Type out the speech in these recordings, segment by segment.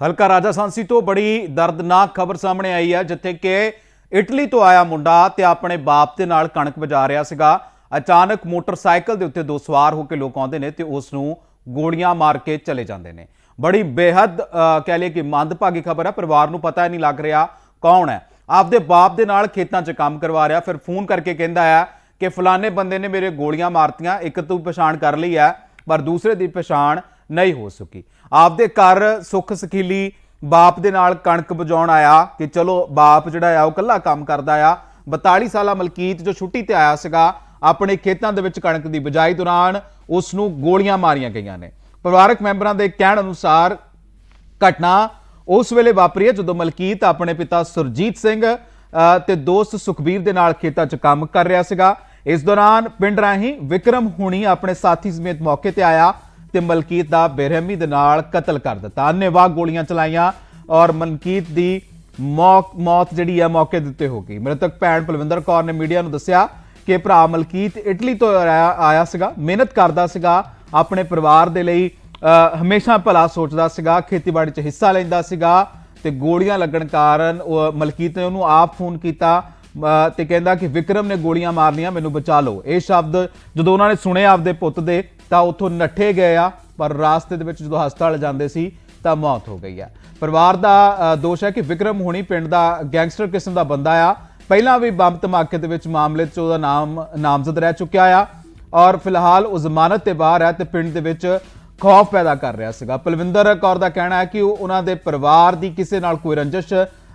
ਹਲਕਾ ਰਾਜਾ ਸਾਂਸੀ ਤੋਂ ਬੜੀ ਦਰਦਨਾਕ ਖਬਰ ਸਾਹਮਣੇ ਆਈ ਹੈ, ਜਿੱਥੇ ਕਿ ਇਟਲੀ ਤੋਂ ਆਇਆ ਮੁੰਡਾ ਤੇ ਆਪਣੇ ਬਾਪ ਦੇ ਨਾਲ ਕਣਕ ਵਜਾ ਰਿਹਾ ਸੀਗਾ। ਅਚਾਨਕ ਮੋਟਰਸਾਈਕਲ ਦੇ ਉੱਤੇ ਦੋ ਸਵਾਰ ਹੋ ਕੇ ਲੋਕ ਆਉਂਦੇ ਨੇ ਤੇ ਉਸ ਨੂੰ ਗੋਲੀਆਂ ਮਾਰ ਕੇ ਚਲੇ ਜਾਂਦੇ ਨੇ। ਬੜੀ ਬੇਹੱਦ ਕਹਿ ਲਈਏ ਕਿ ਮੰਦਭਾਗੀ ਖਬਰ ਹੈ, ਪਰਿਵਾਰ ਨੂੰ ਪਤਾ ਹੀ ਨਹੀਂ ਲੱਗ ਰਿਹਾ ਕੌਣ ਹੈ। ਆਪਦੇ ਬਾਪ ਦੇ ਨਾਲ ਖੇਤਾਂ 'ਚ ਕੰਮ ਕਰਵਾ ਰਿਹਾ, ਫਿਰ ਫੋਨ ਕਰਕੇ ਕਹਿੰਦਾ ਹੈ ਕਿ ਫਲਾਣੇ ਬੰਦੇ ਨੇ ਮੇਰੇ ਗੋਲੀਆਂ ਮਾਰਤੀਆਂ, ਇੱਕ ਤੋਂ ਪਛਾਣ ਕਰ ਲਈ ਹੈ, ਪਰ ਦੂਸਰੇ ਦੀ ਪਛਾਣ ਨਹੀਂ ਹੋ ਸਕੀ। ਆਪਦੇ ਘਰ ਸੁੱਖ ਸਖੀਲੀ ਬਾਪ ਦੇ ਨਾਲ ਕਣਕ ਬਜਾਉਣ ਆਇਆ ਕਿ ਚਲੋ ਬਾਪ ਜਿਹੜਾ ਆ ਉਹ ਕੱਲਾ ਕੰਮ ਕਰਦਾ ਆ। 42 ਸਾਲਾ ਮਲਕੀਤ ਜੋ ਛੁੱਟੀ ਤੇ ਆਇਆ ਸੀਗਾ ਆਪਣੇ ਖੇਤਾਂ ਦੇ ਵਿੱਚ ਕਣਕ ਦੀ ਬਿਜਾਈ ਦੌਰਾਨ ਉਸ ਨੂੰ ਗੋਲੀਆਂ ਮਾਰੀਆਂ ਗਈਆਂ ਨੇ। ਪਰਿਵਾਰਕ ਮੈਂਬਰਾਂ ਦੇ ਕਹਿਣ ਅਨੁਸਾਰ ਘਟਨਾ ਉਸ ਵੇਲੇ ਵਾਪਰੀ ਹੈ ਜਦੋਂ ਮਲਕੀਤ ਆਪਣੇ ਪਿਤਾ ਸੁਰਜੀਤ ਸਿੰਘ ਅ, ਤੇ ਦੋਸਤ ਸੁਖਬੀਰ ਦੇ ਨਾਲ ਖੇਤਾਂ 'ਚ ਕੰਮ ਕਰ ਰਿਹਾ ਸੀਗਾ। ਇਸ ਦੌਰਾਨ ਪਿੰਡ ਰਾਹੀਂ ਵਿਕਰਮ ਹੁਣੀ ਆਪਣੇ ਸਾਥੀ ਸਮੇਤ ਮੌਕੇ ਤੇ ਆਇਆ। ਤੇ ਮਲਕੀਤ ਦਾ ਬੇਰਹਿਮੀ ਦੇ ਨਾਲ ਕਤਲ ਕਰ ਦਿੱਤਾ। ਅੰਨੇਵਾਹ ਗੋਲੀਆਂ ਚਲਾਈਆਂ ਔਰ ਮਲਕੀਤ ਦੀ ਮੌਕ ਮੌਤ ਜਿਹੜੀ ਹੈ ਮੌਕੇ ਦਿੱਤੇ ਹੋ ਗਈ। ਮ੍ਰਿਤਕ ਭੈਣ ਪਲਵਿੰਦਰ ਕੌਰ ਨੇ ਮੀਡੀਆ ਨੂੰ ਦੱਸਿਆ ਕਿ ਭਰਾ ਮਲਕੀਤ ਇਟਲੀ ਤੋਂ ਆਇਆ ਆਇਆ ਸੀਗਾ ਮਿਹਨਤ ਕਰਦਾ ਸੀਗਾ ਆਪਣੇ ਪਰਿਵਾਰ ਦੇ ਲਈ ਹਮੇਸ਼ਾ ਭਲਾ ਸੋਚਦਾ ਸੀਗਾ ਖੇਤੀਬਾੜੀ 'ਚ ਹਿੱਸਾ ਲੈਂਦਾ ਸੀਗਾ ਤੇ ਗੋਲੀਆਂ ਲੱਗਣ ਕਾਰਨ ਮਲਕੀਤ ਨੇ ਉਹਨੂੰ ਆਪ ਫੋਨ ਕੀਤਾ ਅ, ਤੇ ਕਹਿੰਦਾ ਕਿ ਵਿਕਰਮ ਨੇ ਗੋਲੀਆਂ ਮਾਰਨੀਆਂ ਮੈਨੂੰ ਬਚਾ ਲਓ। ਇਹ ਸ਼ਬਦ ਜਦੋਂ ਉਹਨਾਂ ਨੇ ਸੁਣੇ ਆਪਦੇ ਪੁੱਤ ਦੇ ਤਾਂ ਉੱਥੋਂ ਨੱਠੇ ਗਏ ਆ, ਪਰ ਰਾਸਤੇ ਦੇ ਵਿੱਚ ਜਦੋਂ ਹਸਪਤਾਲ ਜਾਂਦੇ ਸੀ, ਤਾਂ ਮੌਤ ਹੋ ਗਈ ਆ। ਪਰਿਵਾਰ ਦਾ ਦੋਸ਼ ਹੈ ਕਿ ਵਿਕਰਮ ਹੋਣੀ ਪਿੰਡ ਦਾ ਗੈਂਗਸਟਰ ਕਿਸਮ ਦਾ ਬੰਦਾ ਆ। ਪਹਿਲਾਂ ਵੀ ਬੰਬ ਧਮਾਕੇ ਦੇ ਵਿੱਚ ਮਾਮਲੇ 'ਚ ਉਹਦਾ ਨਾਮ, ਨਾਮਜ਼ਦ ਰਹਿ ਚੁੱਕਿਆ ਆ ਔਰ ਫਿਲਹਾਲ ਉਹ ਜ਼ਮਾਨਤ ਤੇ ਬਾਹਰ ਹੈ ਤੇ ਪਿੰਡ ਦੇ ਵਿੱਚ ਖੌਫ ਪੈਦਾ ਕਰ ਰਿਹਾ ਸੀਗਾ। ਪਲਵਿੰਦਰ ਕੌਰ ਦਾ ਕਹਿਣਾ ਹੈ ਕਿ ਉਹ ਉਹਨਾਂ ਦੇ ਪਰਿਵਾਰ ਦੀ ਕਿਸੇ ਨਾਲ ਕੋਈ ਰੰਜਿਸ਼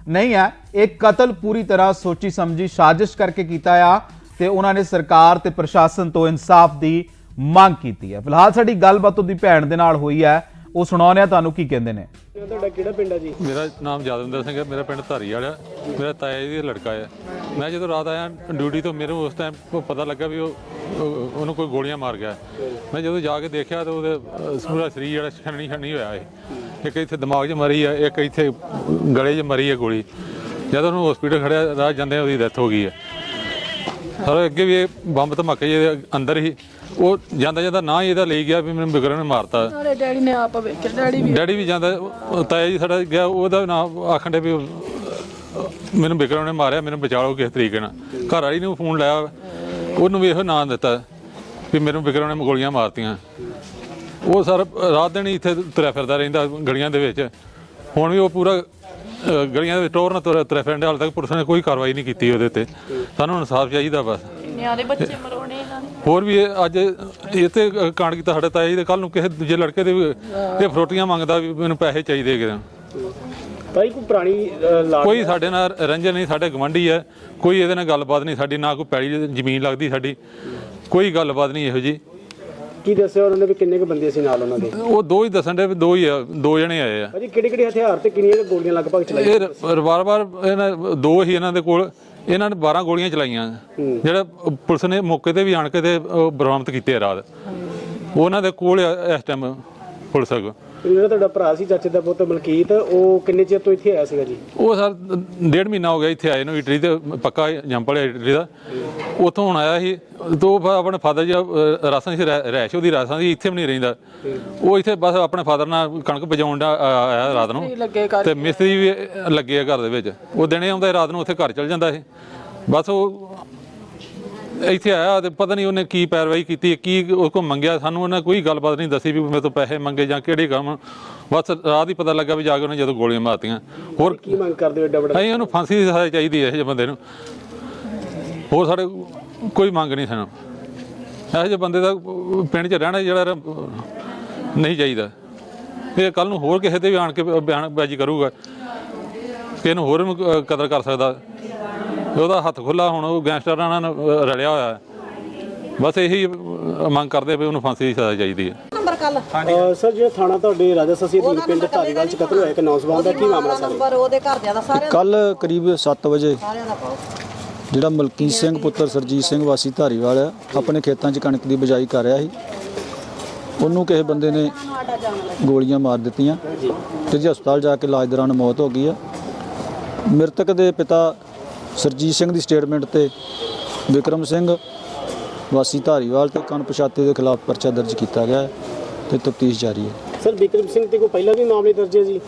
ਨਹੀਂ ਹੈ। ਇਹ ਕਤਲ ਪੂਰੀ ਤਰ੍ਹਾਂ ਸੋਚੀ ਸਮਝੀ ਸਾਜ਼ਿਸ਼ ਕਰਕੇ ਕੀਤਾ ਆ ਤੇ ਉਹਨਾਂ ਨੇ ਸਰਕਾਰ ਤੇ ਪ੍ਰਸ਼ਾਸਨ ਤੋਂ ਇਨਸਾਫ ਦੀ ਮੰਗ ਕੀਤੀ ਹੈ। ਫਿਲਹਾਲ ਸਾਡੀ ਗੱਲਬਾਤ ਉਹਦੀ ਭੈਣ ਦੇ ਨਾਲ ਹੋਈ ਹੈ। ਉਹ ਸੁਣਾਉਂਦੇ ਆ ਤੁਹਾਨੂੰ ਕੀ ਕਹਿੰਦੇ ਨੇ। ਤੁਹਾਡਾ ਕਿਹੜਾ ਪਿੰਡ ਹੈ ਜੀ? ਮੇਰਾ ਨਾਮ ਯਾਦਵਿੰਦਰ ਸਿੰਘ ਹੈ। ਮੇਰਾ ਪਿੰਡ ਧਾਰੀ ਵਾਲਾ ਮੇਰਾ ਤਾਇਆ ਜੀ ਦਾ ਲੜਕਾ ਹੈ। ਮੈਂ ਜਦੋਂ ਰਾਤ ਆਇਆ ਡਿਊਟੀ ਤੋਂ ਮੈਨੂੰ ਉਸ ਟਾਈਮ ਪਤਾ ਲੱਗਾ ਵੀ ਉਹ ਉਹ- ਉਹਨੂੰ ਕੋਈ ਗੋਲੀਆਂ ਮਾਰ ਗਿਆ। ਮੈਂ ਜਦੋਂ ਜਾ ਕੇ ਦੇਖਿਆ ਤਾਂ ਉਹਦੇ ਪੂਰਾ ਸਰੀਰ ਜਿਹੜਾ ਛਣਨੀ ਛਣਨੀ ਹੋਇਆ ਹੈ ਇੱਕ ਇੱਥੇ ਦਿਮਾਗ 'ਚ ਮਰੀ ਹੈ ਇੱਕ ਇੱਥੇ ਗਲੇ 'ਚ ਮਰੀ ਹੈ ਗੋਲੀ। ਜਦੋਂ ਉਹਨੂੰ ਹਸਪੀਟਲ ਖੜਿਆ ਰਾਹ ਜਾਂਦੇ ਉਹਦੀ ਡੈਥ ਹੋ ਗਈ ਹੈ। ਸਰ ਅੱਗੇ ਵੀ ਇਹ ਬੰਬ ਧਮਾਕੇ ਜਿਹੇ ਅੰਦਰ ਹੀ ਉਹ ਜਾਂਦਾ ਜਾਂਦਾ ਨਾ ਹੀ ਇਹਦਾ ਲਈ ਗਿਆ ਵੀ ਮੈਨੂੰ ਬਿਗਰਨ ਨੇ ਮਾਰਤਾ। ਨਾਲੇ ਡੈਡੀ ਨੇ ਆਪ ਵੇਖਿਆ ਡੈਡੀ ਵੀ ਡੈਡੀ ਵੀ ਜਾਂਦਾ ਉਹ ਤਾਇਆ ਜੀ ਸਾਡਾ ਗਿਆ ਉਹਦਾ ਨਾਮ ਆਖਣ ਦੇ ਵੀ ਉਹ, ਮੈਨੂੰ ਵਿਕਰਮ ਨੇ ਮਾਰਿਆ ਮੈਨੂੰ ਬਚਾ ਲਓ ਕਿਸ ਤਰੀਕੇ ਨਾਲ। ਘਰ ਵਾਲੀ ਨੂੰ ਫੋਨ ਲਾਇਆ ਉਹਨੂੰ ਵੀ ਇਹੋ ਨਾਂ ਦਿੱਤਾ ਵੀ ਮੈਨੂੰ ਵਿਕਰਮ ਨੇ ਗੋਲੀਆਂ ਮਾਰਤੀਆਂ। ਉਹ ਸਰ ਰਾਤ ਦਿਨ ਹੀ ਇੱਥੇ ਤੁਰਿਆ ਫਿਰਦਾ ਰਹਿੰਦਾ ਗਲੀਆਂ ਦੇ ਵਿੱਚ। ਹੁਣ ਵੀ ਉਹ ਪੂਰਾ ਅ, ਗਲੀਆਂ ਦੇ ਵਿੱਚ ਟੋਰ ਨਾਲ ਤੁਰਿਆ ਤੁਰਿਆ ਫਿਰਦਾ ਹਾਲ ਤੱਕ ਪੁਲਿਸ ਨੇ ਕੋਈ ਕਾਰਵਾਈ ਨਹੀਂ ਕੀਤੀ ਉਹਦੇ ਤੇ। ਸਾਨੂੰ ਇਨਸਾਫ ਚਾਹੀਦਾ ਬਸ। ਨਿਆਣੇ ਬੱਚੇ ਨੇ ਹੋਰ ਵੀ ਇਹ ਅੱਜ ਇਹ ਤੇ ਕਾਂਡ ਕੀਤਾ ਸਾਡੇ ਤਾਇਆ ਜੀ ਦੇ ਕੱਲ ਨੂੰ ਕਿਸੇ ਦੂਜੇ ਲੜਕੇ ਦੇ ਵੀ ਇਹ ਫਰੋਟੀਆਂ ਮੰਗਦਾ ਵੀ ਮੈਨੂੰ ਪੈਸੇ ਚਾਹੀਦੇ ਕਿਦਾਂ ਭਾਈ ਕੋਈ ਪੁਰਾਣੀ ਲਾਗ ਕੋਈ ਸਾਡੇ ਨਾਲ ਰੰਜਨ ਨਹੀਂ ਸਾਡੇ ਗਵੰਡੀ ਹੈ ਕੋਈ ਇਹਦੇ ਨਾਲ ਗੱਲਬਾਤ ਨਹੀਂ ਸਾਡੀ ਨਾ ਕੋਈ ਪੈਲੀ ਜ਼ਮੀਨ ਲੱਗਦੀ ਸਾਡੀ। ਕੋਈ ਗੱਲਬਾਤ ਨਹੀਂ ਇਹੋ ਜੀ। ਕੀ ਦੱਸਿਆ ਉਹਨਾਂ ਨੇ ਵੀ ਕਿੰਨੇ ਕੁ ਬੰਦੇ ਸੀ ਨਾਲ ਉਹਨਾਂ ਦੇ? ਉਹ ਦੋ ਹੀ ਦੱਸਣ ਦੇ ਦੋ ਹੀ ਆ ਦੋ ਜਣੇ ਆਏ ਆ। ਭਾਜੀ ਕਿਹੜੇ ਕਿਹੜੇ ਹਥਿਆਰ ਤੇ ਕਿੰਨੀਆਂ ਕੁ ਗੋਲੀਆਂ ਲਗਭਗ ਚਲਾਈਆਂ? ਇਹ ਵਾਰ-ਵਾਰ ਇਹਨਾਂ ਦੋ ਹੀ ਇਹਨਾਂ ਦੇ ਕੋਲ। ਇਹਨਾਂ ਨੇ 12 ਗੋਲੀਆਂ ਚਲਾਈਆਂ। ਜਿਹੜਾ ਪੁਲਿਸ ਨੇ ਮੌਕੇ ਤੇ ਵੀ ਆਣ ਕੇ ਤੇ ਬਰਾਮਦ ਕੀਤੇ ਆ ਰਾਤ। ਉਹਨਾਂ ਦੇ ਕੋਲ ਇਸ ਟਾਈਮ ਪੁਲਿਸ ਕੋਲ ਜਿਹੜਾ ਤੁਹਾਡਾ ਭਰਾ ਸੀ ਚਾਚੇ ਦਾ ਪੁੱਤ ਮਲਕੀਤ ਉਹ ਕਿੰਨੇ ਚਿਰ ਤੋਂ ਇੱਥੇ ਆਇਆ ਸੀਗਾ ਜੀ? ਉਹ ਸਰ ਡੇਢ ਮਹੀਨਾ ਹੋ ਗਿਆ ਇੱਥੇ ਆਏ ਨੂੰ ਇਟਲੀ ਤੇ ਪੱਕਾ ਜੰਪਲ ਇਟਲੀ ਦਾ। ਉੱਥੋਂ ਹੁਣ ਆਇਆ ਸੀ ਦੋ ਫ- ਆਪਣੇ ਫਾਦਰ ਜੀ ਰਾਸਾਂ ਸੀ ਰਹਿ- ਰਹਿਸ਼ ਉਹਦੀ ਰਾਸਾਂ ਦੀ ਇੱਥੇ ਵੀ ਨਹੀਂ ਰਹਿੰਦਾ। ਉਹ ਇੱਥੇ ਬਸ ਆਪਣੇ ਫਾਦਰ ਨਾਲ ਕਣਕ ਵਜਾਉਣ ਦਾ ਆਇਆ ਰਾਤ ਨੂੰ। ਤੇ ਮਿਸਤਰੀ ਵੀ ਲੱਗੇ ਆ ਘਰ ਦੇ ਵਿੱਚ। ਉਹ ਦਿਨੇ ਆਉਂਦਾ ਰਾਤ ਨੂੰ ਉੱਥੇ ਘਰ ਚਲ ਜਾਂਦਾ ਸੀ। ਬਸ ਉਹ ਇੱਥੇ ਆਇਆ ਤੇ ਪਤਾ ਨਹੀਂ ਉਹਨੇ ਕੀ ਪੈਰਵਾਈ ਕੀਤੀ ਕੀ ਉਹ ਕੋ ਮੰਗਿਆ। ਸਾਨੂੰ ਉਹਨੇ ਕੋਈ ਗੱਲਬਾਤ ਨਹੀਂ ਦੱਸੀ ਵੀ ਮੇਰੇ ਤੋਂ ਪੈਸੇ ਮੰਗੇ ਜਾਂ ਕਿਹੜੇ ਕੰਮ। ਬਸ ਰਾਤ ਹੀ ਪਤਾ ਲੱਗਾ ਵੀ ਜਾ ਕੇ ਉਹਨੇ ਜਦੋਂ ਗੋਲੀਆਂ ਮਾਰਤੀਆਂ। ਹੋਰ ਕੀ ਮੰਗ ਕਰਦੇ ਹੋ ਏਡਾ ਵੱਡਾ? ਅਸੀਂ ਉਹਨੂੰ ਫਾਂਸੀ ਦੀ ਸਜ਼ਾ ਚਾਹੀਦੀ ਹੈ ਇਹ ਜਿਹੇ ਬੰਦੇ ਨੂੰ। ਹੋਰ ਸਾਡੇ ਕੋਈ ਮੰਗ ਨਹੀਂ ਸਾਨੂੰ। ਇਹੋ ਜਿਹੇ ਬੰਦੇ ਦਾ ਪਿੰਡ 'ਚ ਰਹਿਣਾ ਜਿਹੜਾ ਨਹੀਂ ਚਾਹੀਦਾ। ਇਹ ਕੱਲ ਨੂੰ ਹੋਰ ਕਿਸੇ ਤੇ ਵੀ ਆਣ ਕੇ ਬਿਆਨਬਾਜ਼ੀ ਕਰੂਗਾ। ਕਿ ਇਹਨੂੰ ਹੋਰ ਕਦਰ ਕਰ ਸਕਦਾ। ਉਹਦਾ ਹੱਥ ਖੁੱਲਾ ਹੁਣ ਉਹ ਗੈਂਗਸਟਰਾਂ ਨਾਲ ਰਲਿਆ ਹੋਇਆ ਹੈ। ਬਸ ਇਹੀ ਮੰਗ ਕਰਦੇ ਵੀ ਉਹਨੂੰ ਫਾਂਸੀ ਦੀ ਸਜ਼ਾ ਚਾਹੀਦੀ ਹੈ। ਨੰਬਰ ਕੱਲ ਅਹ, ਸਰ ਜਿਹੜਾ ਥਾਣਾ ਤੁਹਾਡੇ ਰਾਜਾ ਸਸੀ ਅਧੀਨ ਪਿੰਡ ਧਾਰੀਵਾਲ ਚ ਕਤਲ ਹੋਇਆ ਇੱਕ ਨੌਜਵਾਨ ਦਾ ਕੀ ਮਾਮਲਾ ਸਰ? ਨੰਬਰ ਉਹਦੇ ਘਰਦਿਆਂ ਦਾ ਸਾਰਿਆਂ ਕੱਲ ਕਰੀਬ 7 ਵਜੇ ਦਾ ਜਿਹੜਾ ਮਲਕੀਤ ਸਿੰਘ ਪੁੱਤਰ ਸਰਜੀਤ ਸਿੰਘ ਵਾਸੀ ਧਾਰੀਵਾਲ ਆ ਆਪਣੇ ਖੇਤਾਂ 'ਚ ਕਣਕ ਦੀ ਬਿਜਾਈ ਕਰ ਰਿਹਾ ਸੀ। ਉਹਨੂੰ ਕਿਸੇ ਬੰਦੇ ਨੇ ਗੋਲੀਆਂ ਮਾਰ ਦਿੱਤੀਆਂ ਤੇ ਜੀ ਹਸਪਤਾਲ ਜਾ ਕੇ ਇਲਾਜ ਦੌਰਾਨ ਮੌਤ ਹੋ ਗਈ ਆ ਮ੍ਰਿਤਕ ਦੇ ਪਿਤਾ ਸਰਜੀਤ ਸਿੰਘ ਦੀ ਸਟੇਟਮੈਂਟ ਤੇ ਵਿਕਰਮ ਸਿੰਘ ਵਾਸੀ ਧਾਰੀਵਾਲ ਤੇ ਕਣਪਛਾਤੇ ਦੇ ਖਿਲਾਫ ਪਰਚਾ ਦਰਜ ਕੀਤਾ ਗਿਆ ਹੈ ਤੇ ਤਫਤੀਸ਼ ਜਾਰੀ ਹੈ। ਸਰ ਵਿਕਰਮ ਸਿੰਘ ਤੇ ਕੋਈ ਪਹਿਲਾਂ ਵੀ ਮਾਮਲੇ ਦਰਜ ਹੈ ਜੀ?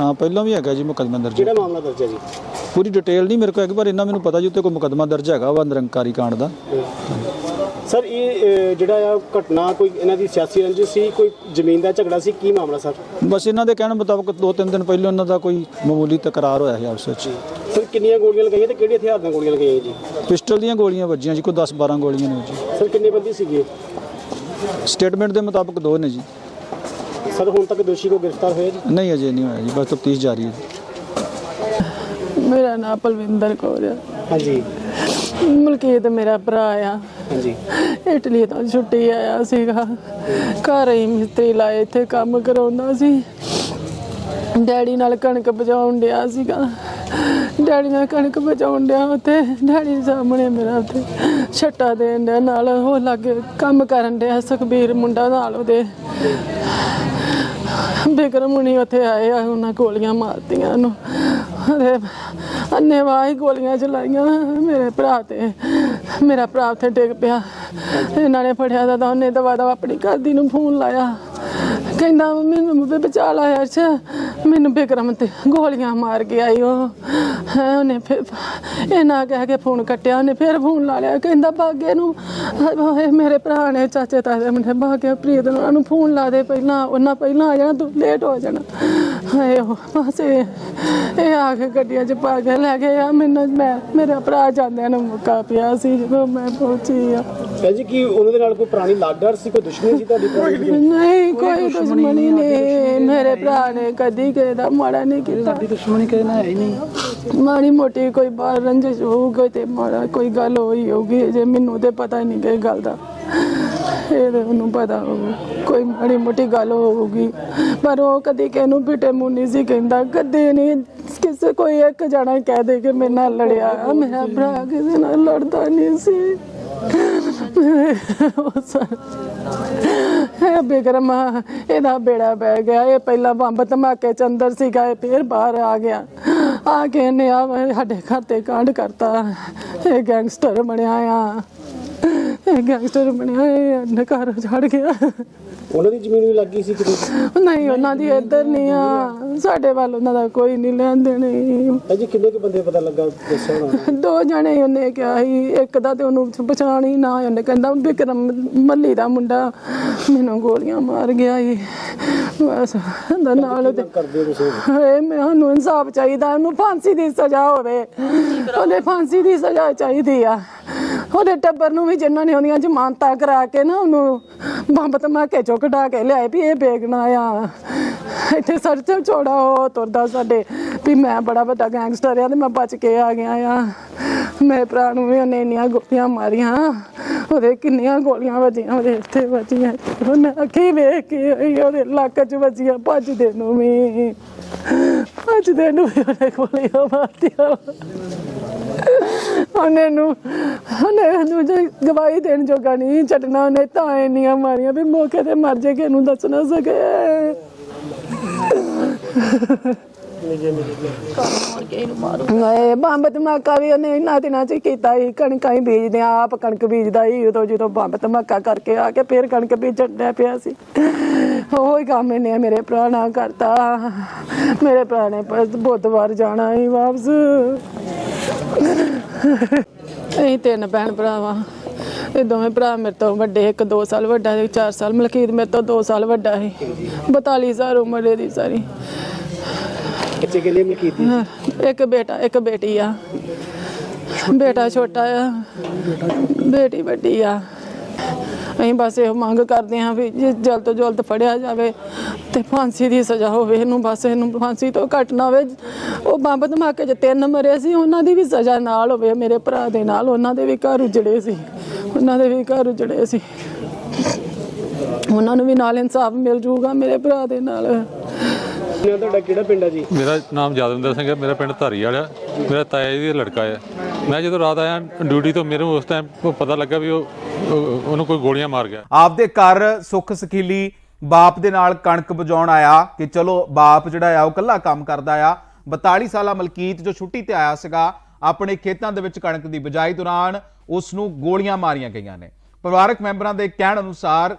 ਹਾਂ ਪਹਿਲਾਂ ਵੀ ਹੈਗਾ ਜੀ ਮੁਕੱਦਮਾ ਦਰਜ ਕਿਹੜਾ ਮਾਮਲਾ ਦਰਜ ਹੈ ਜੀ? ਪੂਰੀ ਡਿਟੇਲ ਨਹੀਂ ਮੇਰੇ ਕੋਲ ਹੈਗੀ ਪਰ ਇੰਨਾ ਮੈਨੂੰ ਪਤਾ ਜੀ ਉੱਤੇ ਕੋਈ ਮੁਕੱਦਮਾ ਦਰਜ ਹੈਗਾ ਵਾ ਨਿਰੰਕਾਰੀ ਕਾਂਡ ਦਾ। ਸਰ ਇਹ ਅਹ, ਜਿਹੜਾ ਆ ਘਟਨਾ ਕੋਈ ਇਹਨਾਂ ਦੀ ਸਿਆਸੀ ਰੰਜਿਸ਼ ਸੀ ਕੋਈ ਜ਼ਮੀਨ ਦਾ ਝਗੜਾ ਸੀ ਕੀ ਮਾਮਲਾ ਸਰ? ਬਸ ਇਹਨਾਂ ਦੇ ਕਹਿਣ ਮੁਤਾਬਕ ਦੋ ਤਿੰਨ ਦਿਨ ਪਹਿਲਾਂ ਇਹਨਾਂ ਦਾ ਕੋਈ ਮਾਮੂਲੀ ਤਕਰਾਰ ਹੋਇਆ ਸੀ ਆਪਸ ਵਿੱਚ। ਸਰ ਕਿੰਨੀਆਂ ਗੋਲੀਆਂ ਲਗਾਈਆਂ ਤੇ ਕਿਹੜੇ ਹਥਿਆਰ ਨਾਲ ਗੋਲੀਆਂ ਲਗਾਈਆਂ ਜੀ? ਪਿਸਟਲ ਦੀਆਂ ਗੋਲੀਆਂ ਵੱਜੀਆਂ ਜੀ ਕੋਈ 10 12 ਗੋਲੀਆਂ ਨੇ ਜੀ। ਸਰ ਕਿੰਨੇ ਬੰਦੀ ਸੀਗੇ? ਸਟੇਟਮੈਂਟ ਦੇ ਮੁਤਾਬਕ ਦੋ ਨੇ ਜੀ। ਸਰ ਹੁਣ ਤੱਕ ਦੋਸ਼ੀ ਕੋ ਗ੍ਰਿਫਤਾਰ ਹੋਇਆ ਜੀ? ਨਹੀਂ ਅਜੇ ਨਹੀਂ ਹੋਇਆ ਜੀ ਬਸ ਤਫਤੀਸ਼ ਜਾਰੀ ਹੈ ਜੀ। ਮੇਰਾ ਨਾਮ ਪਲਵਿੰਦਰ ਕੌਰ ਆ ਹਾਂਜੀ। ਮਲਕੀਤ ਮੇਰਾ ਭਰਾ ਆ। ਹਾਂਜੀ। ਇਟਲੀ ਤੋਂ ਛੁੱਟੀ ਆਇਆ ਸੀਗਾ। ਘਰ ਹੀ ਮਿਸਤਰੀ ਲਾਏ ਇੱਥੇ ਕੰਮ ਕਰਾਉਂਦਾ ਸੀ। ਡੈਡੀ ਨਾਲ ਕਣਕ ਬਜਾਉਣ ਡਿਆ ਸੀਗਾ। ਡੈਡੀ ਨਾਲ ਕਣਕ ਬਜਾਉਣ ਡਿਆ ਉੱਥੇ। ਡੈਡੀ ਦੇ ਸਾਹਮਣੇ ਮੇਰਾ ਉੱਥੇ ਛੱਟਾ ਦੇਣ ਡਿਆ ਨਾਲ ਉਹ ਲੱਗੇ ਕੰਮ ਕਰਨ ਡਿਆ ਸੁਖਬੀਰ ਮੁੰਡਾ ਨਾਲ ਉਹਦੇ। ਬਿਕਰਮ ਹੁਣੀ ਉੱਥੇ ਆਏ ਆ ਉਹਨਾਂ ਗੋਲੀਆਂ ਮਾਰਤੀਆਂ ਉਹਨੂੰ। ਅਰੇ ਅੰਨੇ ਹੀ ਗੋਲੀਆਂ ਚਲਾਈਆਂ ਮੇਰੇ ਭਰਾ ਤੇ। ਮੇਰਾ ਭਰਾ ਉੱਥੇ ਡਿੱਗ ਪਿਆ। ਇਹਨਾਂ ਨੇ ਫੜਿਆ ਦਾ ਤਾਂ ਉਹਨੇ ਦਵਾ ਦਵਾ ਆਪਣੀ ਘਰਦੀ ਨੂੰ ਫੋਨ ਲਾਇਆ। ਕਹਿੰਦਾ ਮੈਨੂੰ ਵੀ ਬਚਾ ਲਾਇਆ ਅੱਛਾ ਮੈਨੂੰ ਬਿਕਰਮ ਤੇ ਗੋਲੀਆਂ ਮਾਰ ਗਿਆ ਈ ਉਹ। ਹੈ ਉਹਨੇ ਫਿਰ ਇਹਨਾਂ ਕਹਿ ਕੇ ਫੋਨ ਕੱਟਿਆ ਉਹਨੇ ਫਿਰ ਫੋਨ ਲਾ ਲਿਆ। ਕਹਿੰਦਾ ਬਾਗੇ ਨੂੰ ਹਾਏ ਮੇਰੇ ਭਰਾ ਨੇ ਚਾਚੇ ਤਾਏ ਮੁੰਡੇ ਬਾਗੇ ਪ੍ਰੀਤ ਨੂੰ ਉਹਨੂੰ ਫੋਨ ਲਾ ਦੇ ਪਹਿਲਾਂ ਉਹਨਾਂ ਪਹਿਲਾਂ ਆ ਜਾਣਾ ਤੂੰ ਲੇਟ ਹੋ ਜਾਣਾ। ਹਾਏ ਉਹ ਬਸ ਇਹ ਇਹ ਆ ਕੇ ਗੱਡੀਆਂ 'ਚ ਪਾ ਕੇ ਲੈ ਗਏ ਆ। ਮੈਨੂੰ ਮੈਂ ਮੇਰਾ ਭਰਾ ਜਾਂਦਿਆਂ ਨੂੰ ਮੁੱਕਾ ਪਿਆ ਸੀ ਜਦੋਂ ਮੈਂ ਪਹੁੰਚੀ ਆ। ਜੀ ਕੀ ਉਹਨਾਂ ਦੇ ਨਾਲ ਕੋਈ ਪੁਰਾਣੀ ਲਾਗਡਰ ਸੀ ਕੋਈ ਦੁਸ਼ਮਣੀ ਸੀ ਤੁਹਾਡੀ? ਨਹੀਂ ਕੋਈ ਦੁਸ਼ਮਣੀ ਨਹੀਂ ਮੇਰੇ ਭਰਾ ਨੇ ਕਦੀ ਕਿਸੇ ਦਾ ਮਾੜਾ ਨਹੀਂ ਕੀਤਾ। ਦੁਸ਼ਮਣੀ ਕਿਸੇ ਨਾਲ ਹੈ ਹੀ ਨਹੀਂ? ਮਾੜੀ ਮੋਟੀ ਕੋਈ ਬਾਹਰ ਰੰਜਿਸ਼ ਹੋਊਗੀ ਤੇ ਮਾੜਾ ਕੋਈ ਗੱਲ ਹੋਈ ਹੋਊਗੀ ਜੇ ਮੈਨੂੰ ਤੇ ਪਤਾ ਨਹੀਂ ਕਿ ਗੱਲ ਦਾ। ਇਹ ਤੇ ਉਹਨੂੰ ਪਤਾ ਹੋਊ ਕੋਈ ਮਾੜੀ ਮੋਟੀ ਗੱਲ ਹੋਊਗੀ। ਪਰ ਉਹ ਕਦੀ ਕਿਸੇ ਨੂੰ ਬਿਟੇ ਮੁੰਨੀ ਸੀ ਕਹਿੰਦਾ ਕਦੇ ਨਹੀਂ ਕਿਸੇ ਕੋਈ ਇੱਕ ਜਣਾ ਕਹਿ ਦੇ ਕਿ ਮੇਰੇ ਨਾਲ ਲੜਿਆ। ਮੇਰਾ ਭਰਾ ਕਿਸੇ ਨਾਲ ਲੜਦਾ ਨਹੀਂ ਸੀ। ਉਹ ਸਾ- ਇਹ ਬਿਕਰਮ, ਇਹਦਾ ਬੇੜਾ ਬਹਿ ਗਿਆ। ਇਹ ਪਹਿਲਾਂ ਬੰਬ ਧਮਾਕੇ ਚ ਅੰਦਰ ਸੀਗਾ, ਇਹ ਫੇਰ ਬਾਹਰ ਆ ਗਿਆ। ਆ ਕੇ ਇਹਨੇ ਆ ਸਾਡੇ ਘਰ ਤੇ ਕਾਂਡ ਕਰਤਾ। ਇਹ ਗੈਂਗਸਟਰ ਬਣਿਆ ਆ। ਇਹ ਗੈਂਗਸਟਰ ਬਣਿਆ ਇਹ ਅੰਨ ਘਰ ਛੱਡ ਗਿਆ ਉਹਨਾਂ ਦੀ ਜ਼ਮੀਨ ਵੀ ਲੱਗੀ ਸੀ ਕਿਤੇ? ਨਹੀਂ ਉਹਨਾਂ ਦੀ ਇੱਧਰ ਨਹੀਂ ਆ। ਸਾਡੇ ਵੱਲ ਉਹਨਾਂ ਦਾ ਕੋਈ ਨਹੀਂ ਲੈਂਦੇ ਨਹੀਂ ਭੈਣ ਜੀ ਕਿੰਨੇ ਕੁ ਬੰਦੇ ਪਤਾ ਲੱਗਾ ਦੱਸਿਆ ਹੋਣਾ? ਦੋ ਜਣੇ ਉਹਨੇ ਕਿਹਾ ਸੀ ਇੱਕ ਦਾ ਤੇ ਉਹਨੂੰ ਪਛਾਣ ਹੀ ਨਾ ਉਹਨੇ ਕਹਿੰਦਾ ਵਿਕਰਮ ਮੱਲੀ ਦਾ ਮੁੰਡਾ ਮੈਨੂੰ ਗੋਲੀਆਂ ਮਾਰ ਗਿਆ ਈ ਬਸ ਦਾ ਨਾਲ ਤੇ ਕਰਦੇ ਹੋ ਤੁਸੀਂ? ਹਾਏ ਮੈਨੂੰ ਇਨਸਾਫ ਚਾਹੀਦਾ ਉਹਨੂੰ ਫਾਂਸੀ ਦੀ ਸਜ਼ਾ ਹੋਵੇ। ਉਹਦੇ ਫਾਂਸੀ ਦੀ ਸਜ਼ਾ ਚਾਹੀਦੀ ਆ। ਉਹਦੇ ਟੱਬਰ ਨੂੰ ਵੀ ਜਿਨ੍ਹਾਂ ਨੇ ਉਹਦੀਆਂ ਜ਼ਮਾਨਤਾਂ ਕਰਾ ਕੇ ਨਾ ਉਹਨੂੰ ਬੰਬ ਧਮਾਕੇ ਚੋਂ ਕਢਾ ਕੇ ਲਿਆਏ ਵੀ ਇਹ ਬੇਗਨਾ ਆ। ਇੱਥੇ ਸਰਚ ਚੋੜਾ ਉਹ ਤੁਰਦਾ ਸਾਡੇ ਵੀ ਮੈਂ ਬੜਾ ਵੱਡਾ ਗੈਂਗਸਟਰ ਆ ਤੇ ਮੈਂ ਬਚ ਕੇ ਆ ਗਿਆ ਆ। ਮੇਰੇ ਭਰਾ ਨੂੰ ਵੀ ਉਹਨੇ ਇੰਨੀਆਂ ਗੋਲੀਆਂ ਮਾਰੀਆਂ ਉਹਦੇ ਕਿੰਨੀਆਂ ਗੋਲੀਆਂ ਵੱਜੀਆਂ ਉਹਦੇ ਇੱਥੇ ਵੱਜੀਆਂ ਉਹਨੇ ਅੱਖੀ ਵੇਖ ਕੇ ਆਈ, ਉਹਦੇ ਲੱਕ 'ਚ ਵੱਜੀਆਂ ਭੱਜਦੇ ਨੂੰ ਵੀ ਭੱਜਦੇ ਨੂੰ ਵੀ ਉਹਨੇ ਗੋਲੀਆਂ ਮਾਰਤੀਆਂ ਉਹਨੇ ਨੂੰ ਉਹਨੇ ਨੂੰ ਜੇ ਗਵਾਹੀ ਦੇਣ ਜੋਗਾ ਨਹੀਂ ਛੱਡਣਾ, ਉਹਨੇ ਤਾਂ ਇੰਨੀਆਂ ਮਾਰੀਆਂ ਵੀ ਮੌਕੇ ਤੇ ਮਰ ਜੇ ਕਿ ਇਹਨੂੰ ਦੱਸ ਨਾ ਸਕੇ। ਨਹੀਂ ਬੰਬ ਧਮਾਕਾ ਵੀ ਉਹਨੇ ਇਹਨਾਂ ਦਿਨਾਂ ਚ ਹੀ ਕੀਤਾ ਸੀ, ਕਣਕਾਂ ਹੀ ਬੀਜਦੇ ਆ, ਆਪ ਕਣਕ ਬੀਜਦਾ ਸੀ, ਉਦੋਂ ਜਦੋਂ ਬੰਬ ਧਮਾਕਾ ਕਰਕੇ ਆ ਕੇ ਫਿਰ ਕਣਕ ਬੀਜਣ ਡਿਆ ਪਿਆ ਸੀ। ਉਹ ਹੀ ਕੰਮ ਇਹਨੇ ਮੇਰੇ ਭਰਾ ਨਾਲ ਕਰਤਾ। ਮੇਰੇ ਭਰਾ ਨੇ ਬੁੱਧਵਾਰ ਜਾਣਾ ਹੀ ਵਾਪਸ। ਅਸੀਂ ਤਿੰਨ ਭੈਣ ਭਰਾ ਵਾਂ ਇਹ ਦੋਵੇਂ ਭਰਾ ਮੇਰੇ ਤੋਂ ਵੱਡੇ ਇੱਕ 2 ਸਾਲ ਵੱਡਾ ਤੇ 4 ਸਾਲ। ਮਲਕੀਤ ਮੇਰੇ ਤੋਂ 2 ਸਾਲ ਵੱਡਾ ਸੀ। 42 ਸਾਲ ਉਮਰ ਇਹਦੀ ਸਾਰੀ। ਬੱਚੇ ਕੇ ਲਈ ਮਲਕੀਤ ਦੀ ਹਾਂ, ਇੱਕ ਬੇਟਾ ਇੱਕ ਬੇਟੀ ਆ। ਬੇਟਾ ਛੋਟਾ ਆ। ਬੇਟੀ ਵੱਡੀ ਆ। ਅਸੀਂ ਬਸ ਇਹ ਮੰਗ ਕਰਦੇ ਹਾਂ ਵੀ ਜੇ ਜਲਦ ਤੋਂ ਜਲਦ ਫੜਿਆ ਜਾਵੇ ਤੇ ਫਾਂਸੀ ਦੀ ਸਜ਼ਾ ਹੋਵੇ, ਇਹਨੂੰ ਬਸ ਇਹਨੂੰ ਫਾਂਸੀ ਤੋਂ ਘੱਟ ਨਾ ਹੋਵੇ। ਉਹ ਬੰਬ ਧਮਾਕੇ 'ਚ ਤਿੰਨ ਮਰੇ ਸੀ, ਉਹਨਾਂ ਦੀ ਵੀ ਸਜ਼ਾ ਨਾਲ ਹੋਵੇ, ਮੇਰੇ ਭਰਾ ਦੇ ਨਾਲ, ਉਹਨਾਂ ਦੇ ਵੀ ਘਰ ਉਜੜੇ ਸੀ, ਉਹਨਾਂ ਦੇ ਵੀ ਘਰ ਉਜੜੇ ਸੀ। ਉਹਨਾਂ ਨੂੰ ਵੀ ਨਾਲ ਇਨਸਾਫ ਮਿਲ ਜੂਗਾ ਮੇਰੇ ਭਰਾ ਦੇ ਨਾਲ। ਨਾ ਤੁਹਾਡਾ ਕਿਹੜਾ ਪਿੰਡ ਹੈ ਜੀ? ਮੇਰਾ ਨਾਮ ਯਾਦਵਿੰਦਰ ਸਿੰਘ ਹੈ ਮੇਰਾ ਪਿੰਡ ਧਾਰੀ ਵਾਲਾ। ਮੇਰਾ ਤਾਇਆ ਜੀ ਦਾ ਲੜਕਾ ਹੈ। ਮੈਂ ਜਦੋਂ ਰਾਤ ਆਇਆ ਡਿਊਟੀ ਤੋਂ ਮੈਨੂੰ ਉਸ ਟਾਈਮ ਪਤਾ ਲੱਗਾ ਵੀ ਉਹ ਉਹ- ਉਹਨੂੰ ਕੋਈ ਗੋਲੀਆਂ ਮਾਰ ਗਿਆ। ਆਪਦੇ ਘਰ ਸੁੱਖ ਸਖੀਲੀ ਬਾਪ ਦੇ ਨਾਲ ਕਣਕ ਬਜਾਉਣ ਆਇਆ ਕਿ ਚਲੋ ਬਾਪ ਜਿਹੜਾ ਆ ਉਹ ਕੱਲਾ ਕੰਮ ਕਰਦਾ ਆ। 42 ਸਾਲਾ ਮਲਕੀਤ ਜੋ ਛੁੱਟੀ ਤੇ ਆਇਆ ਸੀਗਾ ਆਪਣੇ ਖੇਤਾਂ ਦੇ ਵਿੱਚ ਕਣਕ ਦੀ ਬਿਜਾਈ ਦੌਰਾਨ ਉਸ ਨੂੰ ਗੋਲੀਆਂ ਮਾਰੀਆਂ ਗਈਆਂ ਨੇ। ਪਰਿਵਾਰਕ ਮੈਂਬਰਾਂ ਦੇ ਕਹਿਣ ਅਨੁਸਾਰ